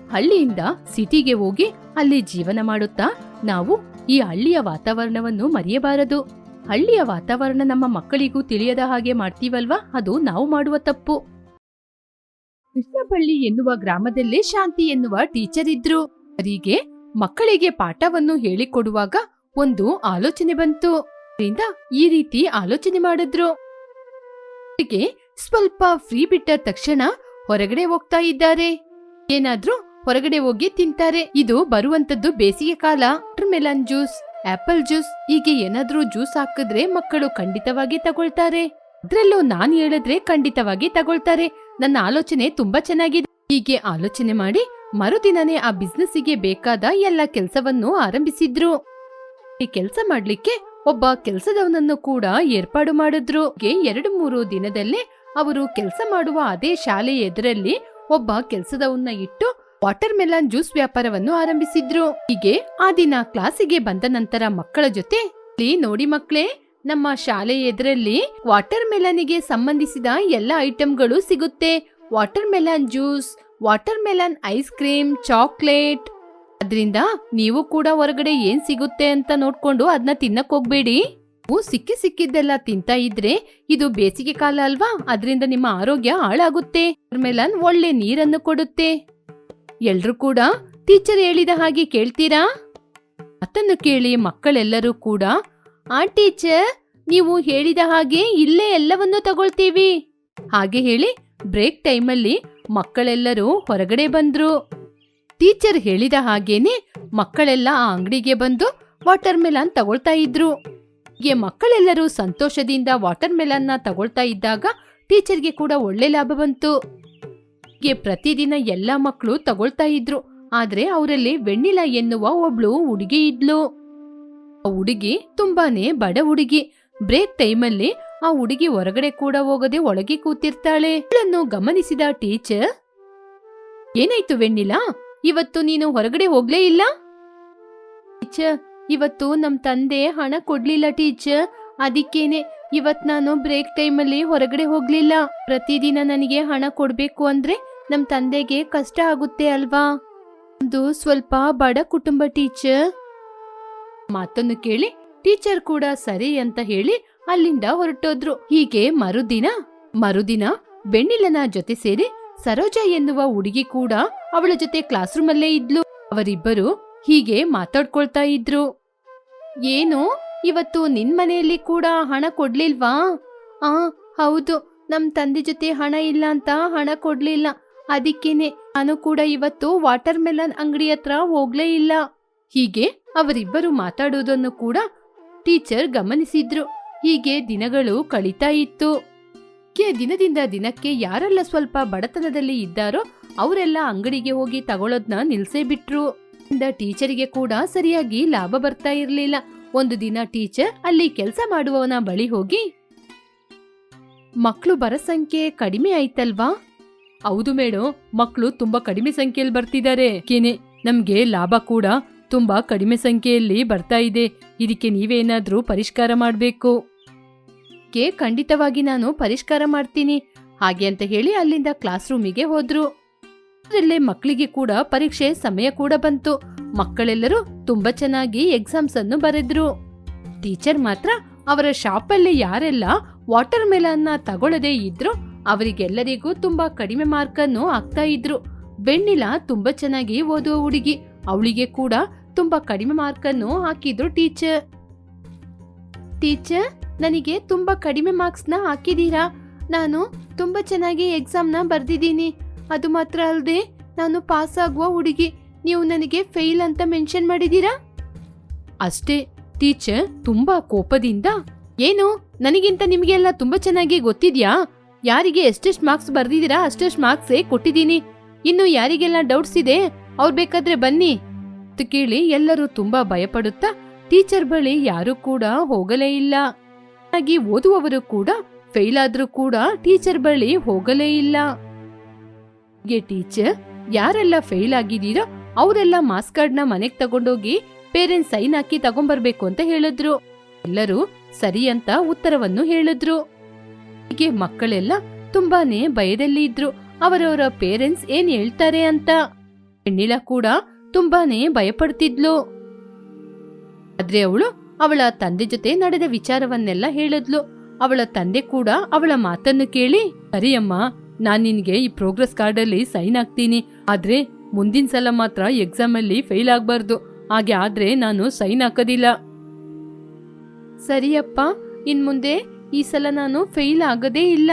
ಹಳ್ಳಿಯಿಂದ ಸಿಟಿಗೆ ಹೋಗಿ ಅಲ್ಲಿ ಜೀವನ ಮಾಡುತ್ತಾ? ನಾವು ಈ ಹಳ್ಳಿಯ ವಾತಾವರಣವನ್ನು ಮರೆಯಬಾರದು. ಹಳ್ಳಿಯ ವಾತಾವರಣ ನಮ್ಮ ಮಕ್ಕಳಿಗೂ ತಿಳಿಯದ ಹಾಗೆ ಮಾಡ್ತೀವಲ್ವಾ? ಅದು ನಾವು ಮಾಡುವ ತಪ್ಪು. ಕೃಷ್ಣಬಳ್ಳಿ ಎನ್ನುವ ಗ್ರಾಮದಲ್ಲೇ ಶಾಂತಿ ಎನ್ನುವ ಟೀಚರ್ ಇದ್ರು. ಅವರಿಗೆ ಮಕ್ಕಳಿಗೆ ಪಾಠವನ್ನು ಹೇಳಿಕೊಡುವಾಗ ಒಂದು ಆಲೋಚನೆ ಬಂತು. ಈ ರೀತಿ ಆಲೋಚನೆ ಮಾಡಿದ್ರು. ಸ್ವಲ್ಪ ಫ್ರೀ ಬಿಟ್ಟ ತಕ್ಷಣ ಹೊರಗಡೆ ಹೋಗ್ತಾ ಇದ್ದಾರೆ. ಏನಾದ್ರೂ ಹೊರಗಡೆ ಹೋಗಿ ತಿಂತಾರೆ. ಇದು ಬರುವಂತದ್ದು ಬೇಸಿಗೆ ಕಾಲ. ಮೆಲನ್ ಜ್ಯೂಸ್ ಆಪಲ್ ಜ್ಯೂಸ್ ಹೀಗೆ ಏನಾದ್ರೂ ಜ್ಯೂಸ್ ಹಾಕಿದ್ರೆ ಮಕ್ಕಳು ಖಂಡಿತವಾಗಿ ತಗೊಳ್ತಾರೆ. ಅದ್ರಲ್ಲೂ ನಾನ್ ಹೇಳಿದ್ರೆ ಖಂಡಿತವಾಗಿ ತಗೊಳ್ತಾರೆ. ನನ್ನ ಆಲೋಚನೆ ತುಂಬಾ ಚೆನ್ನಾಗಿದೆ. ಹೀಗೆ ಆಲೋಚನೆ ಮಾಡಿ ಮರುದಿನನೇ ಆ ಬಿಸ್ನೆಸ್ಸಿಗೆ ಬೇಕಾದ ಎಲ್ಲ ಕೆಲಸವನ್ನು ಆರಂಭಿಸಿದ್ರು. ಈ ಕೆಲಸ ಮಾಡ್ಲಿಕ್ಕೆ ಒಬ್ಬ ಕೆಲಸದವನನ್ನು ಕೂಡ ಏರ್ಪಾಡು ಮಾಡಿದ್ರು. ಎರಡು ಮೂರು ದಿನದಲ್ಲೇ ಅವರು ಕೆಲಸ ಮಾಡುವ ಅದೇ ಶಾಲೆ ಎದುರಲ್ಲಿ ಒಬ್ಬ ಕೆಲಸದವನ್ನ ಇಟ್ಟು ವಾಟರ್ ಮೆಲಾನ್ ಜ್ಯೂಸ್ ವ್ಯಾಪಾರವನ್ನು ಆರಂಭಿಸಿದ್ರು. ಹೀಗೆ ಆ ದಿನ ಕ್ಲಾಸಿಗೆ ಬಂದ ನಂತರ ಮಕ್ಕಳ ಜೊತೆ, "ಇಲ್ಲಿ ನೋಡಿ ಮಕ್ಕಳೇ, ನಮ್ಮ ಶಾಲೆ ಎದುರಲ್ಲಿ ವಾಟರ್ ಮೆಲನ್ಗೆ ಸಂಬಂಧಿಸಿದ ಎಲ್ಲ ಐಟಂಗಳು ಸಿಗುತ್ತೆ. Watermelon juice watermelon ice cream, chocolate ಅದ್ರಿಂದ ನೀವು ಕೂಡ ಹೊರಗಡೆ ಏನ್ ಸಿಗುತ್ತೆ ಅಂತ ನೋಡ್ಕೊಂಡು ಅದನ್ನ ತಿನ್ನಕ್ ಹೋಗ್ಬೇಡಿ. ನೀವು ಸಿಕ್ಕಿ ಸಿಕ್ಕಿದ್ದೆಲ್ಲ ತಿಂತಾ ಇದ್ರೆ ಇದು ಬೇಸಿಗೆ ಕಾಲ ಅಲ್ವಾ? ಅದರಿಂದ ನಿಮ್ಮ ಆರೋಗ್ಯ ಹಾಳಾಗುತ್ತೆ. ಮೆಲನ್ ಒಳ್ಳೆ ನೀರನ್ನು ಕೊಡುತ್ತೆ. ಎಲ್ರೂ ಕೂಡ ಟೀಚರ್ ಹೇಳಿದ ಹಾಗೆ ಕೇಳ್ತೀರಾ? ಅದನ್ನು ಕೇಳಿ ಮಕ್ಕಳೆಲ್ಲರೂ ಕೂಡ, ಆ ಟೀಚರ್, ನೀವು ಹೇಳಿದ ಹಾಗೆ ಇಲ್ಲೇ ಎಲ್ಲವನ್ನೂ ತಗೊಳ್ತೀವಿ. ಹಾಗೆ ಹೇಳಿ ಬ್ರೇಕ್ ಟೈಮಲ್ಲಿ ಮಕ್ಕಳೆಲ್ಲರೂ ಹೊರಗಡೆ ಬಂದ್ರು. ಟೀಚರ್ ಹೇಳಿದ ಹಾಗೇನೆ ಮಕ್ಕಳೆಲ್ಲ ಆ ಅಂಗಡಿಗೆ ಬಂದು ವಾಟರ್ ಮೆಲನ್ ತಗೊಳ್ತಾ ಇದ್ರು. ಈ ಮಕ್ಕಳೆಲ್ಲರೂ ಸಂತೋಷದಿಂದ ವಾಟರ್ ಮೆಲನ್ನ ತಗೊಳ್ತಾ ಇದ್ದಾಗ ಟೀಚರ್ಗೆ ಕೂಡ ಒಳ್ಳೆ ಲಾಭ ಬಂತು. ಪ್ರತಿದಿನ ಎಲ್ಲ ಮಕ್ಕಳು ತಗೊಳ್ತಾ ಇದ್ರು, ಆದ್ರೆ ಅವರಲ್ಲಿ ವೆಣ್ಣಿಲ ಎನ್ನುವ ಒಬ್ಳು ಹುಡುಗಿ ಇದ್ಲು. ಆ ಹುಡುಗಿ ತುಂಬಾನೇ ಬಡ ಹುಡುಗಿ, ಬ್ರೇಕ್ ಟೈಮಲ್ಲಿ ಆ ಹುಡುಗಿ ಹೊರಗಡೆ ಕೂಡ ಹೋಗದೆ ಒಳಗೆ ಕೂತಿರ್ತಾಳೆ. ಗಮನಿಸಿದ ಟೀಚರ್, ಏನಾಯ್ತು ವೆಣ್ಣಿಲ? ಇವತ್ತು ನೀನು ಹೊರಗಡೆ ಹೋಗ್ಲೇ ಇಲ್ಲ? ಟೀಚರ್, ಇವತ್ತು ನಮ್ ತಂದೆ ಹಣ ಕೊಡ್ಲಿಲ್ಲ ಟೀಚರ್. ಅದಕ್ಕೇನೆ ಇವತ್ ನಾನು ಬ್ರೇಕ್ ಟೈಮಲ್ಲಿ ಹೊರಗಡೆ ಹೋಗ್ಲಿಲ್ಲ. ಪ್ರತಿದಿನ ನನಗೆ ಹಣ ಕೊಡ್ಬೇಕು ಅಂದ್ರೆ ನಮ್ ತಂದೆಗೆ ಕಷ್ಟ ಆಗುತ್ತೆ ಅಲ್ವಾ? ಒಂದು ಸ್ವಲ್ಪ ಬಡ ಕುಟುಂಬ ಟೀಚರ್. ಮಾತನ್ನು ಕೇಳಿ ಟೀಚರ್ ಕೂಡ ಸರಿ ಅಂತ ಹೇಳಿ ಅಲ್ಲಿಂದ ಹೊರಟೋದ್ರು. ಹೀಗೆ ಮರುದಿನ ಮರುದಿನ ಬೆಣ್ಣಿಲನ ಜೊತೆ ಸೇರಿ ಸರೋಜ ಎನ್ನುವ ಹುಡುಗಿ ಕೂಡ ಅವಳ ಜೊತೆ ಕ್ಲಾಸ್ ರೂಮ್ ಅಲ್ಲೇ ಇದ್ಲು. ಅವರಿಬ್ಬರು ಹೀಗೆ ಮಾತಾಡ್ಕೊಳ್ತಾ ಇದ್ರು. ಏನು? ಇವತ್ತು ನಿನ್ ಮನೆಯಲ್ಲಿ ಕೂಡ ಹಣ ಕೊಡ್ಲಿಲ್ವಾ? ಆ, ಹೌದು. ನಮ್ ತಂದೆ ಜೊತೆ ಹಣ ಇಲ್ಲ ಅಂತ ಹಣ ಕೊಡ್ಲಿಲ್ಲ. ಅದಕ್ಕೇನೆ ನಾನು ಕೂಡ ಇವತ್ತು ವಾಟರ್ ಮೆಲನ್ ಅಂಗಡಿ ಹತ್ರ ಹೋಗ್ಲೇ ಇಲ್ಲ. ಹೀಗೆ ಅವರಿಬ್ಬರು ಮಾತಾಡೋದನ್ನು ಕೂಡ ಟೀಚರ್ ಗಮನಿಸಿದ್ರು. ಹೀಗೆ ದಿನಗಳು ಕಳೀತಾ ಇತ್ತು. ದಿನದಿಂದ ದಿನಕ್ಕೆ ಯಾರೆಲ್ಲ ಸ್ವಲ್ಪ ಬಡತನದಲ್ಲಿ ಇದ್ದಾರೋ ಅವರೆಲ್ಲ ಅಂಗಡಿಗೆ ಹೋಗಿ ತಗೊಳೋದ್ನ ನಿಲ್ಸೇ ಬಿಟ್ರು. ಟೀಚರಿಗೆ ಕೂಡ ಸರಿಯಾಗಿ ಲಾಭ ಬರ್ತಾ ಇರಲಿಲ್ಲ. ಒಂದು ದಿನ ಟೀಚರ್ ಅಲ್ಲಿ ಕೆಲಸ ಮಾಡುವವನ ಬಳಿ ಹೋಗಿ ಮಕ್ಕಳು ಬರೋ ಸಂಖ್ಯೆ ಕಡಿಮೆ ಆಯ್ತಲ್ವಾ? ಹೌದು ಮೇಡಮ್ ಮಕ್ಕಳು ತುಂಬಾ ಕಡಿಮೆ ಸಂಖ್ಯೆಯಲ್ಲಿ ಬರ್ತಿದ್ದಾರೆ. ಕೇನೆ ನಮ್ಗೆ ಲಾಭ ಕೂಡ ತುಂಬಾ ಕಡಿಮೆ ಸಂಖ್ಯೆಯಲ್ಲಿ ಬರ್ತಾ ಇದೆ. ಇದಕ್ಕೆ ನೀವೇನಾದ್ರೂ ಪರಿಷ್ಕಾರ ಮಾಡಬೇಕು? ಕೆ ಖಂಡಿತವಾಗಿ ನಾನು ಪರಿಷ್ಕಾರ ಮಾಡ್ತೀನಿ. ಹಾಗೆ ಅಂತ ಹೇಳಿ ಅಲ್ಲಿಂದ ಕ್ಲಾಸ್ ರೂಮಿಗೆ ಹೋದ್ರು. ಅದರಲ್ಲೇ ಮಕ್ಕಳಿಗೆ ಕೂಡ ಪರೀಕ್ಷೆ ಸಮಯ ಕೂಡ ಬಂತು. ಮಕ್ಕಳೆಲ್ಲರೂ ತುಂಬಾ ಚೆನ್ನಾಗಿ ಎಕ್ಸಾಮ್ಸ್ ಅನ್ನು ಬರೆದ್ರು. ಟೀಚರ್ ಮಾತ್ರ ಅವರ ಶಾಪಲ್ಲಿ ಯಾರೆಲ್ಲ ವಾಟರ್ ಮೆಲನ್ನ ತಗೊಳ್ಳದೇ ಇದ್ರು ಅವರಿಗೆಲ್ಲರಿಗೂ ತುಂಬಾ ಕಡಿಮೆ ಮಾರ್ಕ್ ಅನ್ನು ಹಾಕ್ತಾ ಇದ್ರು. ಬೆಣ್ಣಿಲ ತುಂಬಾ ಚೆನ್ನಾಗಿ ಓದುವ ಹುಡುಗಿ, ಅವಳಿಗೆ ಕೂಡ ತುಂಬಾ ಕಡಿಮೆ ಮಾರ್ಕ್ ಅನ್ನು ಹಾಕಿದ್ರು ಟೀಚರ್. ಟೀಚರ್, ನನಗೆ ತುಂಬಾ ಕಡಿಮೆ ಮಾರ್ಕ್ಸ್ನ ಹಾಕಿದೀರಾ ನಾನು ತುಂಬಾ ಚೆನ್ನಾಗಿ ಎಕ್ಸಾಮ್ನ ಬರ್ದಿದ್ದೀನಿ. ಅದು ಮಾತ್ರ ಅಲ್ಲದೆ ನಾನು ಪಾಸ್ ಆಗುವ ಹುಡುಗಿ. ನೀವು ನನಗೆ ಫೇಲ್ ಅಂತ ಮೆನ್ಷನ್ ಮಾಡಿದ್ದೀರಾ? ಅಷ್ಟೇ, ಟೀಚರ್, ತುಂಬಾ ಕೋಪದಿಂದ, ಏನು, ನನಗಿಂತ ನಿಮಗೆಲ್ಲ ತುಂಬಾ ಚೆನ್ನಾಗಿ ಗೊತ್ತಿದ್ಯಾ? ಯಾರಿಗೆ ಎಷ್ಟೆಷ್ಟು ಮಾರ್ಕ್ಸ್ ಬರ್ದಿದ್ದೀರಾ, ಅಷ್ಟೆಷ್ಟು ಮಾರ್ಕ್ಸೇ ಕೊಟ್ಟಿದ್ದೀನಿ. ಇನ್ನು ಯಾರಿಗೆಲ್ಲ ಡೌಟ್ಸ್ ಇದೆ, ಅವ್ರು ಬೇಕಾದ್ರೆ ಬನ್ನಿ. ಅಂತ ಕೇಳಿ ಎಲ್ಲರೂ ತುಂಬಾ ಭಯಪಡುತ್ತಾ, ಟೀಚರ್ ಬಳಿ ಯಾರು ಕೂಡ ಹೋಗಲೇ ಇಲ್ಲ. ಹಾಗೆ ಓದುವವರು ಕೂಡ, ಫೇಲ್ ಆದ್ರೂ ಕೂಡ, ಟೀಚರ್ ಬಳಿ ಹೋಗಲೇ ಇಲ್ಲ. ಹೀಗೆ ಟೀಚರ್, ಯಾರೆಲ್ಲ ಫೇಲ್ ಆಗಿದ್ದೀರೋ ಅವರೆಲ್ಲ ಮಾಸ್ ಕಾರ್ಡ್ನ ಮನೆಗ್ ತಗೊಂಡೋಗಿ ಪೇರೆಂಟ್ಸ್ ಸೈನ್ ಹಾಕಿ ತಗೊಂಡ್ಬರ್ಬೇಕು ಅಂತ ಹೇಳಿದ್ರು. ಎಲ್ಲರೂ ಸರಿ ಅಂತ ಉತ್ತರವನ್ನು ಹೇಳಿದ್ರು. ಹೀಗೆ ಮಕ್ಕಳೆಲ್ಲ ತುಂಬಾನೇ ಭಯದಲ್ಲಿ ಇದ್ರು. ಅವರವರ ಪೇರೆಂಟ್ಸ್ ಏನ್ ಹೇಳ್ತಾರೆ ಅಂತ ಹೆಣ್ಣಿಲ ಕೂಡ ತುಂಬಾನೇ ಭಯಪಡ್ತಿದ್ಲು. ಆದ್ರೆ ಅವಳು ಅವಳ ತಂದೆ ಜೊತೆ ನಡೆದ ವಿಚಾರವನ್ನೆಲ್ಲ ಹೇಳಿದ್ಲು. ಅವಳ ತಂದೆ ಕೂಡ ಅವಳ ಮಾತನ್ನು ಕೇಳಿ ಸರಿ ಅಮ್ಮ ನಾನ್ ನಿನಗೆ ಈ ಪ್ರೋಗ್ರೆಸ್ ಕಾರ್ಡ್ ಅಲ್ಲಿ ಸೈನ್ ಹಾಕ್ತೀನಿ. ಆದ್ರೆ ಮುಂದಿನ ಸಲ ಮಾತ್ರ ಎಕ್ಸಾಮ್ ಅಲ್ಲಿ ಫೇಲ್ ಆಗಬಾರ್ದು. ಹಾಗೆ ಆದ್ರೆ ನಾನು ಸೈನ್ ಹಾಕೋದಿಲ್ಲ. ಸರಿಯಪ್ಪ, ಇನ್ ಮುಂದೆ ಈ ಸಲ ನಾನು ಫೇಲ್ ಆಗದೇ ಇಲ್ಲ.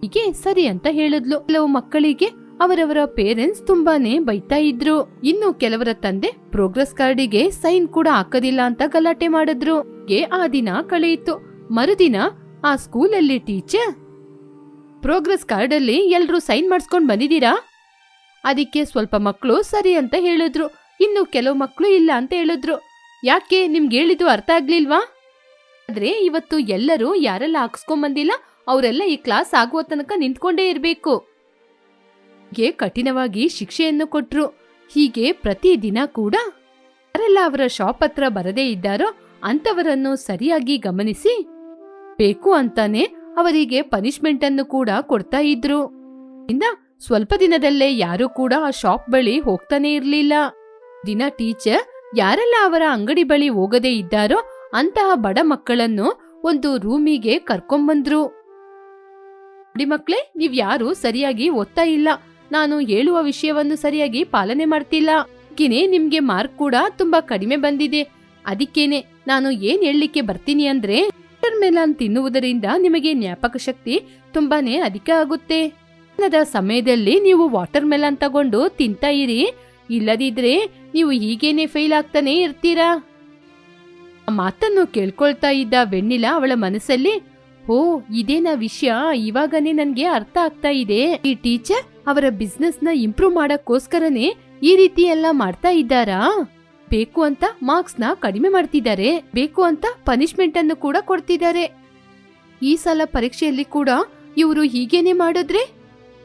ಹೀಗೆ ಸರಿ ಅಂತ ಹೇಳಿದ್ಲು. ಕೆಲವು ಮಕ್ಕಳಿಗೆ ಅವರವರ ಪೇರೆಂಟ್ಸ್ ತುಂಬಾನೇ ಬೈತಾ ಇದ್ರು. ಇನ್ನು ಕೆಲವರ ತಂದೆ ಪ್ರೋಗ್ರೆಸ್ ಕಾರ್ಡಿಗೆ ಸೈನ್ ಕೂಡ ಹಾಕೋದಿಲ್ಲ ಅಂತ ಗಲಾಟೆ ಮಾಡಿದ್ರು. ಆ ದಿನ ಕಳೆಯಿತು. ಮರುದಿನ ಆ ಸ್ಕೂಲಲ್ಲಿ ಟೀಚರ್ ಪ್ರೋಗ್ರೆಸ್ ಕಾರ್ಡ್ ಅಲ್ಲಿ ಎಲ್ರೂ ಸೈನ್ ಮಾಡಿಸ್ಕೊಂಡು ಬಂದಿದ್ದೀರಾ? ಅದಕ್ಕೆ ಸ್ವಲ್ಪ ಮಕ್ಕಳು ಸರಿ ಅಂತ ಹೇಳಿದ್ರು. ಇನ್ನು ಕೆಲವು ಮಕ್ಕಳು ಇಲ್ಲ ಅಂತ ಹೇಳಿದ್ರು. ಯಾಕೆ ನಿಮ್ಗೆ ಹೇಳಿದ್ದು ಅರ್ಥ ಆಗ್ಲಿಲ್ವಾ? ಆದ್ರೆ ಇವತ್ತು ಎಲ್ಲರೂ ಯಾರೆಲ್ಲ ಹಾಕ್ಸ್ಕೊಂಡ್ ಬಂದಿಲ್ಲ, ಅವರೆಲ್ಲ ಈ ಕ್ಲಾಸ್ ಆಗುವ ತನಕ ನಿಂತ್ಕೊಂಡೇ ಇರಬೇಕು. ಗೆ ಕಠಿಣವಾಗಿ ಶಿಕ್ಷೆಯನ್ನು ಕೊಟ್ರು. ಹೀಗೆ ಪ್ರತಿ ದಿನ ಕೂಡ ಯಾರೆಲ್ಲ ಅವರ ಶಾಪ್ ಹತ್ರ ಬರದೇ ಇದ್ದಾರೋ ಅಂತವರನ್ನು ಸರಿಯಾಗಿ ಗಮನಿಸಿ ಬೇಕು ಅಂತಾನೆ ಅವರಿಗೆ ಪನಿಷ್ಮೆಂಟ್ ಅನ್ನು ಕೂಡ ಕೊಡ್ತಾ ಇದ್ರು. ಇಂದ ಸ್ವಲ್ಪ ದಿನದಲ್ಲೇ ಯಾರೂ ಕೂಡ ಆ ಶಾಪ್ ಬಳಿ ಹೋಗ್ತಾನೆ ಇರ್ಲಿಲ್ಲ. ದಿನ ಟೀಚರ್ ಯಾರೆಲ್ಲ ಅವರ ಅಂಗಡಿ ಬಳಿ ಹೋಗದೇ ಇದ್ದಾರೋ ಅಂತಹ ಬಡ ಮಕ್ಕಳನ್ನು ಒಂದು ರೂಮಿಗೆ ಕರ್ಕೊಂಬಂದ್ರು. ಮಕ್ಳೇ ನೀವ್ ಯಾರು ಸರಿಯಾಗಿ ಓದ್ತಾ ಇಲ್ಲ. ನಾನು ಹೇಳುವ ವಿಷಯವನ್ನು ಸರಿಯಾಗಿ ಪಾಲನೆ ಮಾಡ್ತಿಲ್ಲ. ಅದಕ್ಕೇನೆ ನಿಮ್ಗೆ ಮಾರ್ಕ್ ಕೂಡ ತುಂಬಾ ಕಡಿಮೆ ಬಂದಿದೆ. ಅದಕ್ಕೇನೆ ನಾನು ಏನ್ ಹೇಳಲಿಕ್ಕೆ ಬರ್ತೀನಿ ಅಂದ್ರೆ ವಾಟರ್ ಮೆಲನ್ ತಿನ್ನುವುದರಿಂದ ನಿಮಗೆ ಜ್ಞಾಪಕ ಶಕ್ತಿ ತುಂಬಾನೇ ಅಧಿಕ ಆಗುತ್ತೆ. ಸಮಯದಲ್ಲಿ ನೀವು ವಾಟರ್ ಮೆಲಾನ್ ತಗೊಂಡು ತಿಂತಾ ಇರಿ. ಇಲ್ಲದಿದ್ರೆ ನೀವು ಹೀಗೇನೆ ಫೇಲ್ ಆಗ್ತಾನೆ ಇರ್ತೀರಾ? ಮಾತನ್ನು ಕೇಳ್ಕೊಳ್ತಾ ಇದ್ದ ವೆಣ್ಣಿಲ ಅವಳ ಮನಸ್ಸಲ್ಲಿ ಓ ಇದೇನ ವಿಷಯ? ಇವಾಗನೇ ನನಗೆ ಅರ್ಥ ಆಗ್ತಾ ಇದೆ. ಈ ಟೀಚರ್ ಅವರ ಬಿಸ್ನೆಸ್ನ ಇಂಪ್ರೂವ್ ಮಾಡಕ್ಕೋಸ್ಕರನೇ ಈ ರೀತಿ ಎಲ್ಲ ಮಾಡ್ತಾ ಇದ್ದಾರಾ? ಬೇಕು ಅಂತ ಮಾರ್ಕ್ಸ್ನ ಕಡಿಮೆ ಮಾಡ್ತಿದ್ದಾರೆ. ಬೇಕು ಅಂತ ಪನಿಷ್ಮೆಂಟ್ ಅನ್ನು ಕೂಡ ಕೊಡ್ತಿದ್ದಾರೆ. ಈ ಸಲ ಪರೀಕ್ಷೆಯಲ್ಲಿ ಕೂಡ ಇವರು ಹೀಗೇನೆ ಮಾಡಿದ್ರೆ?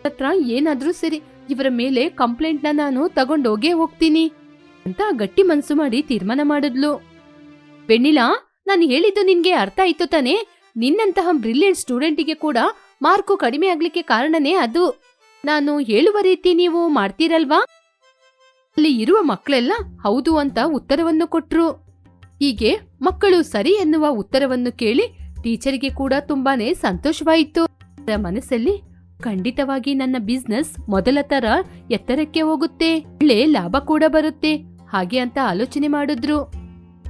ಹತ್ರ ಏನಾದ್ರೂ ಸರಿ ಇವರ ಮೇಲೆ ಕಂಪ್ಲೇಂಟ್ನ ನಾನು ತಗೊಂಡೋಗೇ ಹೋಗ್ತೀನಿ ಅಂತ ಗಟ್ಟಿ ಮನ್ಸು ಮಾಡಿ ತೀರ್ಮಾನ ಮಾಡಿದ್ಲು. ಬೆಣ್ಣಿಲಾ ನಾನು ಹೇಳಿದ್ದು ನಿನ್ಗೆ ಅರ್ಥ ಆಯ್ತು ತಾನೆ? ನಿನ್ನಂತಹ ಬ್ರಿಲಿಯಂಟ್ ಸ್ಟೂಡೆಂಟಿಗೆ ಕೂಡ ಮಾರ್ಕು ಕಡಿಮೆ ಆಗ್ಲಿಕ್ಕೆ ಕಾರಣನೇ ಅದು. ನಾನು ಹೇಳುವ ರೀತಿ ನೀವು ಮಾಡ್ತೀರಲ್ವಾ? ಅಲ್ಲಿ ಇರುವ ಮಕ್ಕಳೆಲ್ಲ ಹೌದು ಅಂತ ಉತ್ತರವನ್ನು ಕೊಟ್ರು. ಹೀಗೆ ಮಕ್ಕಳು ಸರಿ ಎನ್ನುವ ಉತ್ತರವನ್ನು ಕೇಳಿ ಟೀಚರಿಗೆ ಕೂಡ ತುಂಬಾನೇ ಸಂತೋಷವಾಯಿತು. ಅವರ ಮನಸ್ಸಲ್ಲಿ ಖಂಡಿತವಾಗಿ ನನ್ನ ಬಿಸ್ನೆಸ್ ಮೊದಲ ತರ ಎತ್ತರಕ್ಕೆ ಹೋಗುತ್ತೆ, ಒಳ್ಳೆ ಲಾಭ ಕೂಡ ಬರುತ್ತೆ, ಹಾಗೆ ಅಂತ ಆಲೋಚನೆ ಮಾಡಿದ್ರು.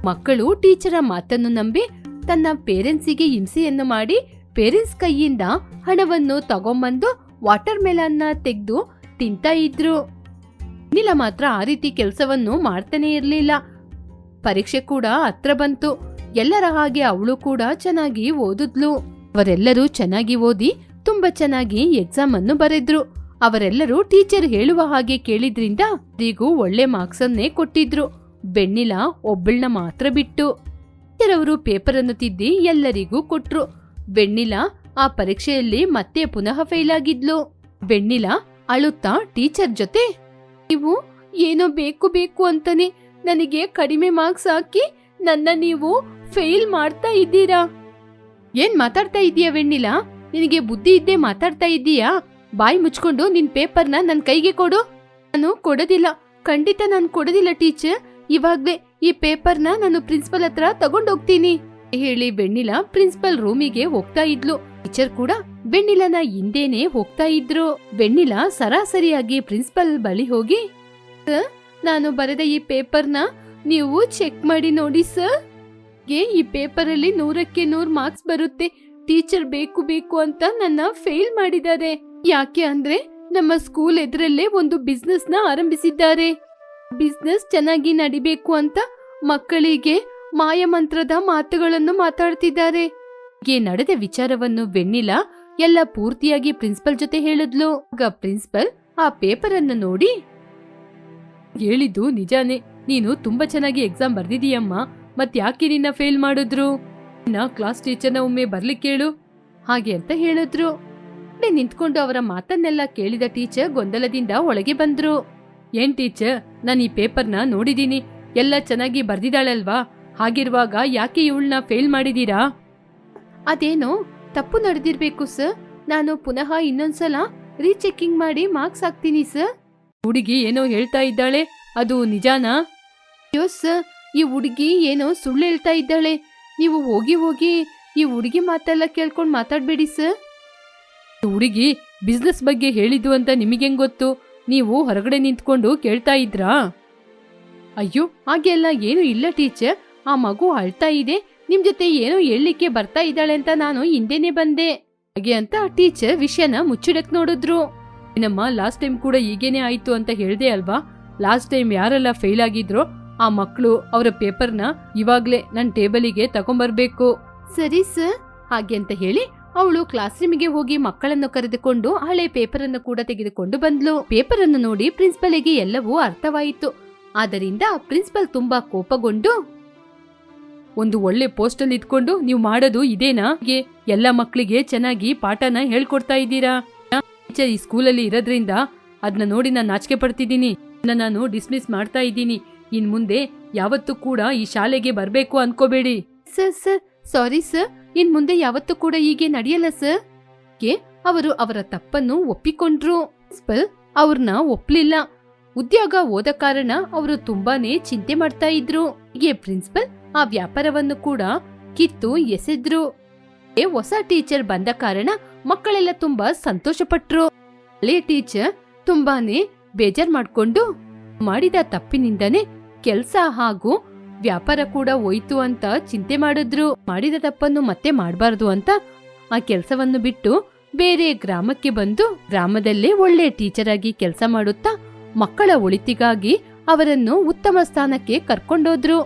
ಮಕ್ಕಳು ಟೀಚರ ಮಾತನ್ನು ನಂಬಿ ತನ್ನ ಪೇರೆಂಟ್ಸಿಗೆ ಹಿಂಸೆಯನ್ನು ಮಾಡಿ ಪೇರೆಂಟ್ಸ್ ಕೈಯಿಂದ ಹಣವನ್ನು ತಗೊಂಬಂದು ವಾಟರ್ ಮೆಲನ್ನ ತೆಗೆದು ತಿಂತಾ ಇದ್ರು. ನೀಲ ಮಾತ್ರ ಆ ರೀತಿ ಕೆಲಸವನ್ನು ಮಾಡ್ತಾನೆ ಇರಲಿಲ್ಲ. ಪರೀಕ್ಷೆ ಕೂಡ ಹತ್ರ ಬಂತು. ಎಲ್ಲರ ಹಾಗೆ ಅವಳು ಕೂಡ ಚೆನ್ನಾಗಿ ಓದಿದ್ಲು. ಅವರೆಲ್ಲರೂ ಚೆನ್ನಾಗಿ ಓದಿ ತುಂಬಾ ಚೆನ್ನಾಗಿ ಎಕ್ಸಾಮ್ ಅನ್ನು ಬರೆದ್ರು. ಅವರೆಲ್ಲರೂ ಟೀಚರ್ ಹೇಳುವ ಹಾಗೆ ಕೇಳಿದ್ರಿಂದ ಅವರಿಗೂ ಒಳ್ಳೆ ಮಾರ್ಕ್ಸ್ ಅನ್ನೇ ಕೊಟ್ಟಿದ್ರು. ಬೆಣ್ಣಿಲ ಒಬ್ಬಳನ್ನ ಮಾತ್ರ ಬಿಟ್ಟು. ಕೆಲವರು ಪೇಪರ್ ಅನ್ನು ತಿದ್ದಿ ಎಲ್ಲರಿಗೂ ಕೊಟ್ರು. ಬೆಣ್ಣಿಲ ಆ ಪರೀಕ್ಷೆಯಲ್ಲಿ ಮತ್ತೆ ಪುನಃ ಫೇಲ್ ಆಗಿದ್ಲು. ಬೆಣ್ಣಿಲ ಅಳುತ್ತಾ ಟೀಚರ್ ಜೊತೆ ನೀವು ಏನೋ ಬೇಕು ಬೇಕು ಅಂತಾನೆ ನನಗೆ ಕಡಿಮೆ ಮಾರ್ಕ್ಸ್ ಹಾಕಿ ನನ್ನ ನೀವು ಫೇಲ್ ಮಾಡ್ತಾ ಇದ್ದೀರಾ? ಏನ್ ಮಾತಾಡ್ತಾ ಇದೀಯ ವೆಣ್ಣಿಲ? ನಿನಗೆ ಬುದ್ಧಿ ಇದ್ದೇ ಮಾತಾಡ್ತಾ ಇದ್ದೀಯಾ? ಬಾಯಿ ಮುಚ್ಕೊಂಡು ನಿನ್ ಪೇಪರ್ನ ನನ್ನ ಕೈಗೆ ಕೊಡು. ನಾನು ಕೊಡೋದಿಲ್ಲ. ಖಂಡಿತ ನಾನು ಕೊಡೋದಿಲ್ಲ ಟೀಚರ್. ಇವಾಗ್ಲೇ ಈ ಪೇಪರ್ನ ನಾನು ಪ್ರಿನ್ಸಿಪಲ್ ಹತ್ರ ತಗೊಂಡೋಗ್ತೀನಿ. ಹೇಳಿ ಬೆಣ್ಣಿಲ ಪ್ರಿನ್ಸಿಪಲ್ ರೂಮಿಗೆ ಹೋಗ್ತಾ ಇದ್ಲು. ಟೀಚರ್ ಕೂಡ ಬೆಣ್ಣಿಲನ ಹಿಂದೇನೆ ಹೋಗ್ತಾ ಇದ್ರು. ಬೆಣ್ಣಿಲ ಸರಾಸರಿಯಾಗಿ ಪ್ರಿನ್ಸಿಪಲ್ ಬಳಿ ಹೋಗಿ "ಸರ್, ನಾನು ಬರೆದ ಈ ಪೇಪರ್ನ ನೀವು ಚೆಕ್ ಮಾಡಿ ನೋಡಿ ಸರ್. ಗೆ ಈ ಪೇಪರಲ್ಲಿ ನೂರಕ್ಕೆ ನೂರ್ ಮಾರ್ಕ್ಸ್ ಬರುತ್ತೆ. ಟೀಚರ್ ಬೇಕು ಬೇಕು ಅಂತ ನನ್ನ ಫೇಲ್ ಮಾಡಿದ್ದಾರೆ. ಯಾಕೆ ಅಂದ್ರೆ ನಮ್ಮ ಸ್ಕೂಲ್ ಎದುರಲ್ಲೇ ಒಂದು ಬಿಸ್ನೆಸ್ನ ಆರಂಭಿಸಿದ್ದಾರೆ. ಬಿಸ್ನೆಸ್ ಚೆನ್ನಾಗಿ ನಡಿಬೇಕು ಅಂತ ಮಕ್ಕಳಿಗೆ ಮಾಯಮಂತ್ರದ ಮಾತುಗಳನ್ನು ಮಾತಾಡ್ತಿದ್ದಾರೆ. ಗೆ ನಡೆದ ವಿಚಾರವನ್ನು ಬೆಣ್ಣಿಲ ಎಲ್ಲ ಪೂರ್ತಿಯಾಗಿ ಪ್ರಿನ್ಸಿಪಲ್ ಜೊತೆ ಹೇಳಿದ್ಲು. ಆಗ ಪ್ರಿನ್ಸಿಪಲ್ ಆ ಪೇಪರ್ ಅನ್ನ ನೋಡಿ. ಹೇಳಿದ್ದು ನಿಜಾನೇ, ನೀನು ತುಂಬಾ ಚೆನ್ನಾಗಿ ಎಕ್ಸಾಮ್ ಬರ್ದಿದೀಯಮ್ಮ ಮತ್ ಯಾಕೆ ನಿನ್ನ ಫೇಲ್ ಮಾಡಿದ್ರು? ನಿನ್ನ ಕ್ಲಾಸ್ ಟೀಚರ್ನ ಒಮ್ಮೆ ಬರ್ಲಿಕ್ಕೆ ಕೇಳು. ಹಾಗೆ ಅಂತ ಹೇಳಿದ್ರು. ನಿಂತ್ಕೊಂಡು ಅವರ ಮಾತನ್ನೆಲ್ಲ ಕೇಳಿದ ಟೀಚರ್ ಗೊಂದಲದಿಂದ ಒಳಗೆ ಬಂದ್ರು. ಏನ್ ಟೀಚರ್, ನಾನು ಈ ಪೇಪರ್ನ ನೋಡಿದೀನಿ ಎಲ್ಲ ಚೆನ್ನಾಗಿ ಬರ್ದಿದಾಳಲ್ವಾ ಹಾಗಿರುವಾಗ ಯಾಕೆ ಇವಳನ್ನ ಫೇಲ್ ಮಾಡಿದೀರಾ ಅದೇನೋ ತಪ್ಪು ನಡೆದಿರ್ಬೇಕು ಸರ್. ನಾನು ಪುನಃ ಇನ್ನೊಂದ್ಸಲ ರೀಚೆಕಿಂಗ್ ಮಾಡಿ ಮಾರ್ಕ್ಸ್ ಹಾಕ್ತೀನಿ ಸರ್. ಹುಡುಗಿ ಏನೋ ಹೇಳ್ತಾ ಇದ್ದಾಳೆ. ಅದು ನಿಜಾನಾ? ಅಯ್ಯೋ ಸರ್. ಈ ಹುಡುಗಿ ಏನೋ ಸುಳ್ಳು ಹೇಳ್ತಾ ಇದ್ದಾಳೆ. ನೀವು ಹೋಗಿ ಹೋಗಿ ಈ ಹುಡುಗಿ ಮಾತೆಲ್ಲ ಕೇಳ್ಕೊಂಡು ಮಾತಾಡ್ಬೇಡಿ ಸರ್. ಹುಡುಗಿ ಬಿಸ್ನೆಸ್ ಬಗ್ಗೆ ಹೇಳಿದ್ದು ಅಂತ ನಿಮಗೆಂಗ್ ಗೊತ್ತು? ನೀವು ಹೊರಗಡೆ ನಿಂತ್ಕೊಂಡು ಕೇಳ್ತಾ ಇದ್ರಾ? ಅಯ್ಯೋ ಹಾಗೆಲ್ಲ ಏನು ಇಲ್ಲ ಟೀಚರ್. ಆ ಮಗು ಅಳ್ತಾ ಇದೆ. ನಿಮ್ ಜೊತೆ ಏನೋ ಹೇಳಲಿಕ್ಕೆ ಬರ್ತಾ ಇದ್ದಾಳೆ ಅಂತ ನಾನು ಹಿಂದೆನೆ ಬಂದೆ. ಹಾಗೆ ಅಂತ ಟೀಚರ್ ವಿಷಯನ ಮುಚ್ಚಿಡಕ್ ನೋಡಿದ್ರು. ಏನಮ್ಮ ಲಾಸ್ಟ್ ಟೈಮ್ ಕೂಡ ಹೀಗೇನೆ ಆಯ್ತು ಅಂತ ಹೇಳ್ದೆ ಅಲ್ವಾ? ಲಾಸ್ಟ್ ಟೈಮ್ ಯಾರೆಲ್ಲ ಫೇಲ್ ಆಗಿದ್ರೋ ಆ ಮಕ್ಕಳು ಅವರ ಪೇಪರ್ನ ಇವಾಗ್ಲೇ ನನ್ನ ಟೇಬಲಿಗೆ ತಗೊಂಬರ್ಬೇಕು. ಸರಿ ಸರ್ ಹಾಗೆ ಅಂತ ಹೇಳಿ ಅವಳು ಕ್ಲಾಸ್ ರೂಮಿಗೆ ಹೋಗಿ ಮಕ್ಕಳನ್ನು ಕರೆದುಕೊಂಡು ಹಳೆ ಪೇಪರ್ ಅನ್ನು ಕೂಡ ತೆಗೆದುಕೊಂಡು ಬಂದ್ಲು. ಪೇಪರ್ ಅನ್ನು ನೋಡಿ ಪ್ರಿನ್ಸಿಪಲ್ಗೆ ಎಲ್ಲವೂ ಅರ್ಥವಾಯಿತು. ಆದ್ದರಿಂದ ಪ್ರಿನ್ಸಿಪಲ್ ತುಂಬಾ ಕೋಪಗೊಂಡು ಒಂದು ಒಳ್ಳೆ ಪೋಸ್ಟಲ್ ಇದ್ಕೊಂಡು ನೀವು ಮಾಡೋದು ಇದೇನಾ? ಎಲ್ಲ ಮಕ್ಕಳಿಗೆ ಚೆನ್ನಾಗಿ ಪಾಠನ ಹೇಳ್ಕೊಡ್ತಾ ಇದ್ದೀರಾ? ಟೀಚರ್ ಈ ಸ್ಕೂಲಲ್ಲಿ ಇರೋದ್ರಿಂದ ಅದನ್ನ ನೋಡಿ ನಾನು ನಾಚಿಕೆ ಪಡ್ತಿದ್ದೀನಿ. ನಾನು ಡಿಸ್ಮಿಸ್ ಮಾಡ್ತಾ ಇದ್ದೀನಿ. ಇನ್ ಮುಂದೆ ಯಾವತ್ತೂ ಕೂಡ ಈ ಶಾಲೆಗೆ ಬರಬೇಕು ಅನ್ಕೋಬೇಡಿ. Sir sir, sorry sir. ಇನ್ ಮುಂದೆ ಯಾವತ್ತೂ ಕೂಡ ಹೀಗೆ ನಡೆಯಲ್ಲ ಸರ್. ಗೆ ಅವರು ಅವರ ತಪ್ಪನ್ನು ಒಪ್ಪಿಕೊಂಡ್ರು. ಪ್ರಿನ್ಸಿಪಲ್ ಅವ್ರನ್ನ ಒಪ್ಲಿಲ್ಲ. ಉದ್ಯೋಗ ಹೋದ ಕಾರಣ ಅವರು ತುಂಬಾನೇ ಚಿಂತೆ ಮಾಡ್ತಾ ಇದ್ರು. ಪ್ರಿನ್ಸಿಪಲ್ ಆ ವ್ಯಾಪಾರವನ್ನು ಕೂಡ ಕಿತ್ತು ಎಸೆದ್ರು. ಹೊಸ ಟೀಚರ್ ಬಂದ ಕಾರಣ ಮಕ್ಕಳೆಲ್ಲ ತುಂಬಾ ಸಂತೋಷಪಟ್ರು. ಹಳೆ ಟೀಚರ್ ತುಂಬಾನೇ ಬೇಜಾರ್ ಮಾಡ್ಕೊಂಡು ಮಾಡಿದ ತಪ್ಪಿನಿಂದನೇ ಕೆಲ್ಸ ಹಾಗೂ ವ್ಯಾಪಾರ ಕೂಡ ಹೋಯ್ತು ಅಂತ ಚಿಂತೆ ಮಾಡಿದ್ರು. ಮಾಡಿದ ತಪ್ಪನ್ನು ಮತ್ತೆ ಮಾಡಬಾರದು ಅಂತ ಆ ಕೆಲಸವನ್ನು ಬಿಟ್ಟು ಬೇರೆ ಗ್ರಾಮಕ್ಕೆ ಬಂದು ಗ್ರಾಮದಲ್ಲೇ ಒಳ್ಳೆ ಟೀಚರ್ ಆಗಿ ಕೆಲಸ ಮಾಡುತ್ತಾ ಮಕ್ಕಳ ಒಳಿತಿಗಾಗಿ ಅವರನ್ನು ಉತ್ತಮ ಸ್ಥಾನಕ್ಕೆ ಕರ್ಕೊಂಡೋದ್ರು.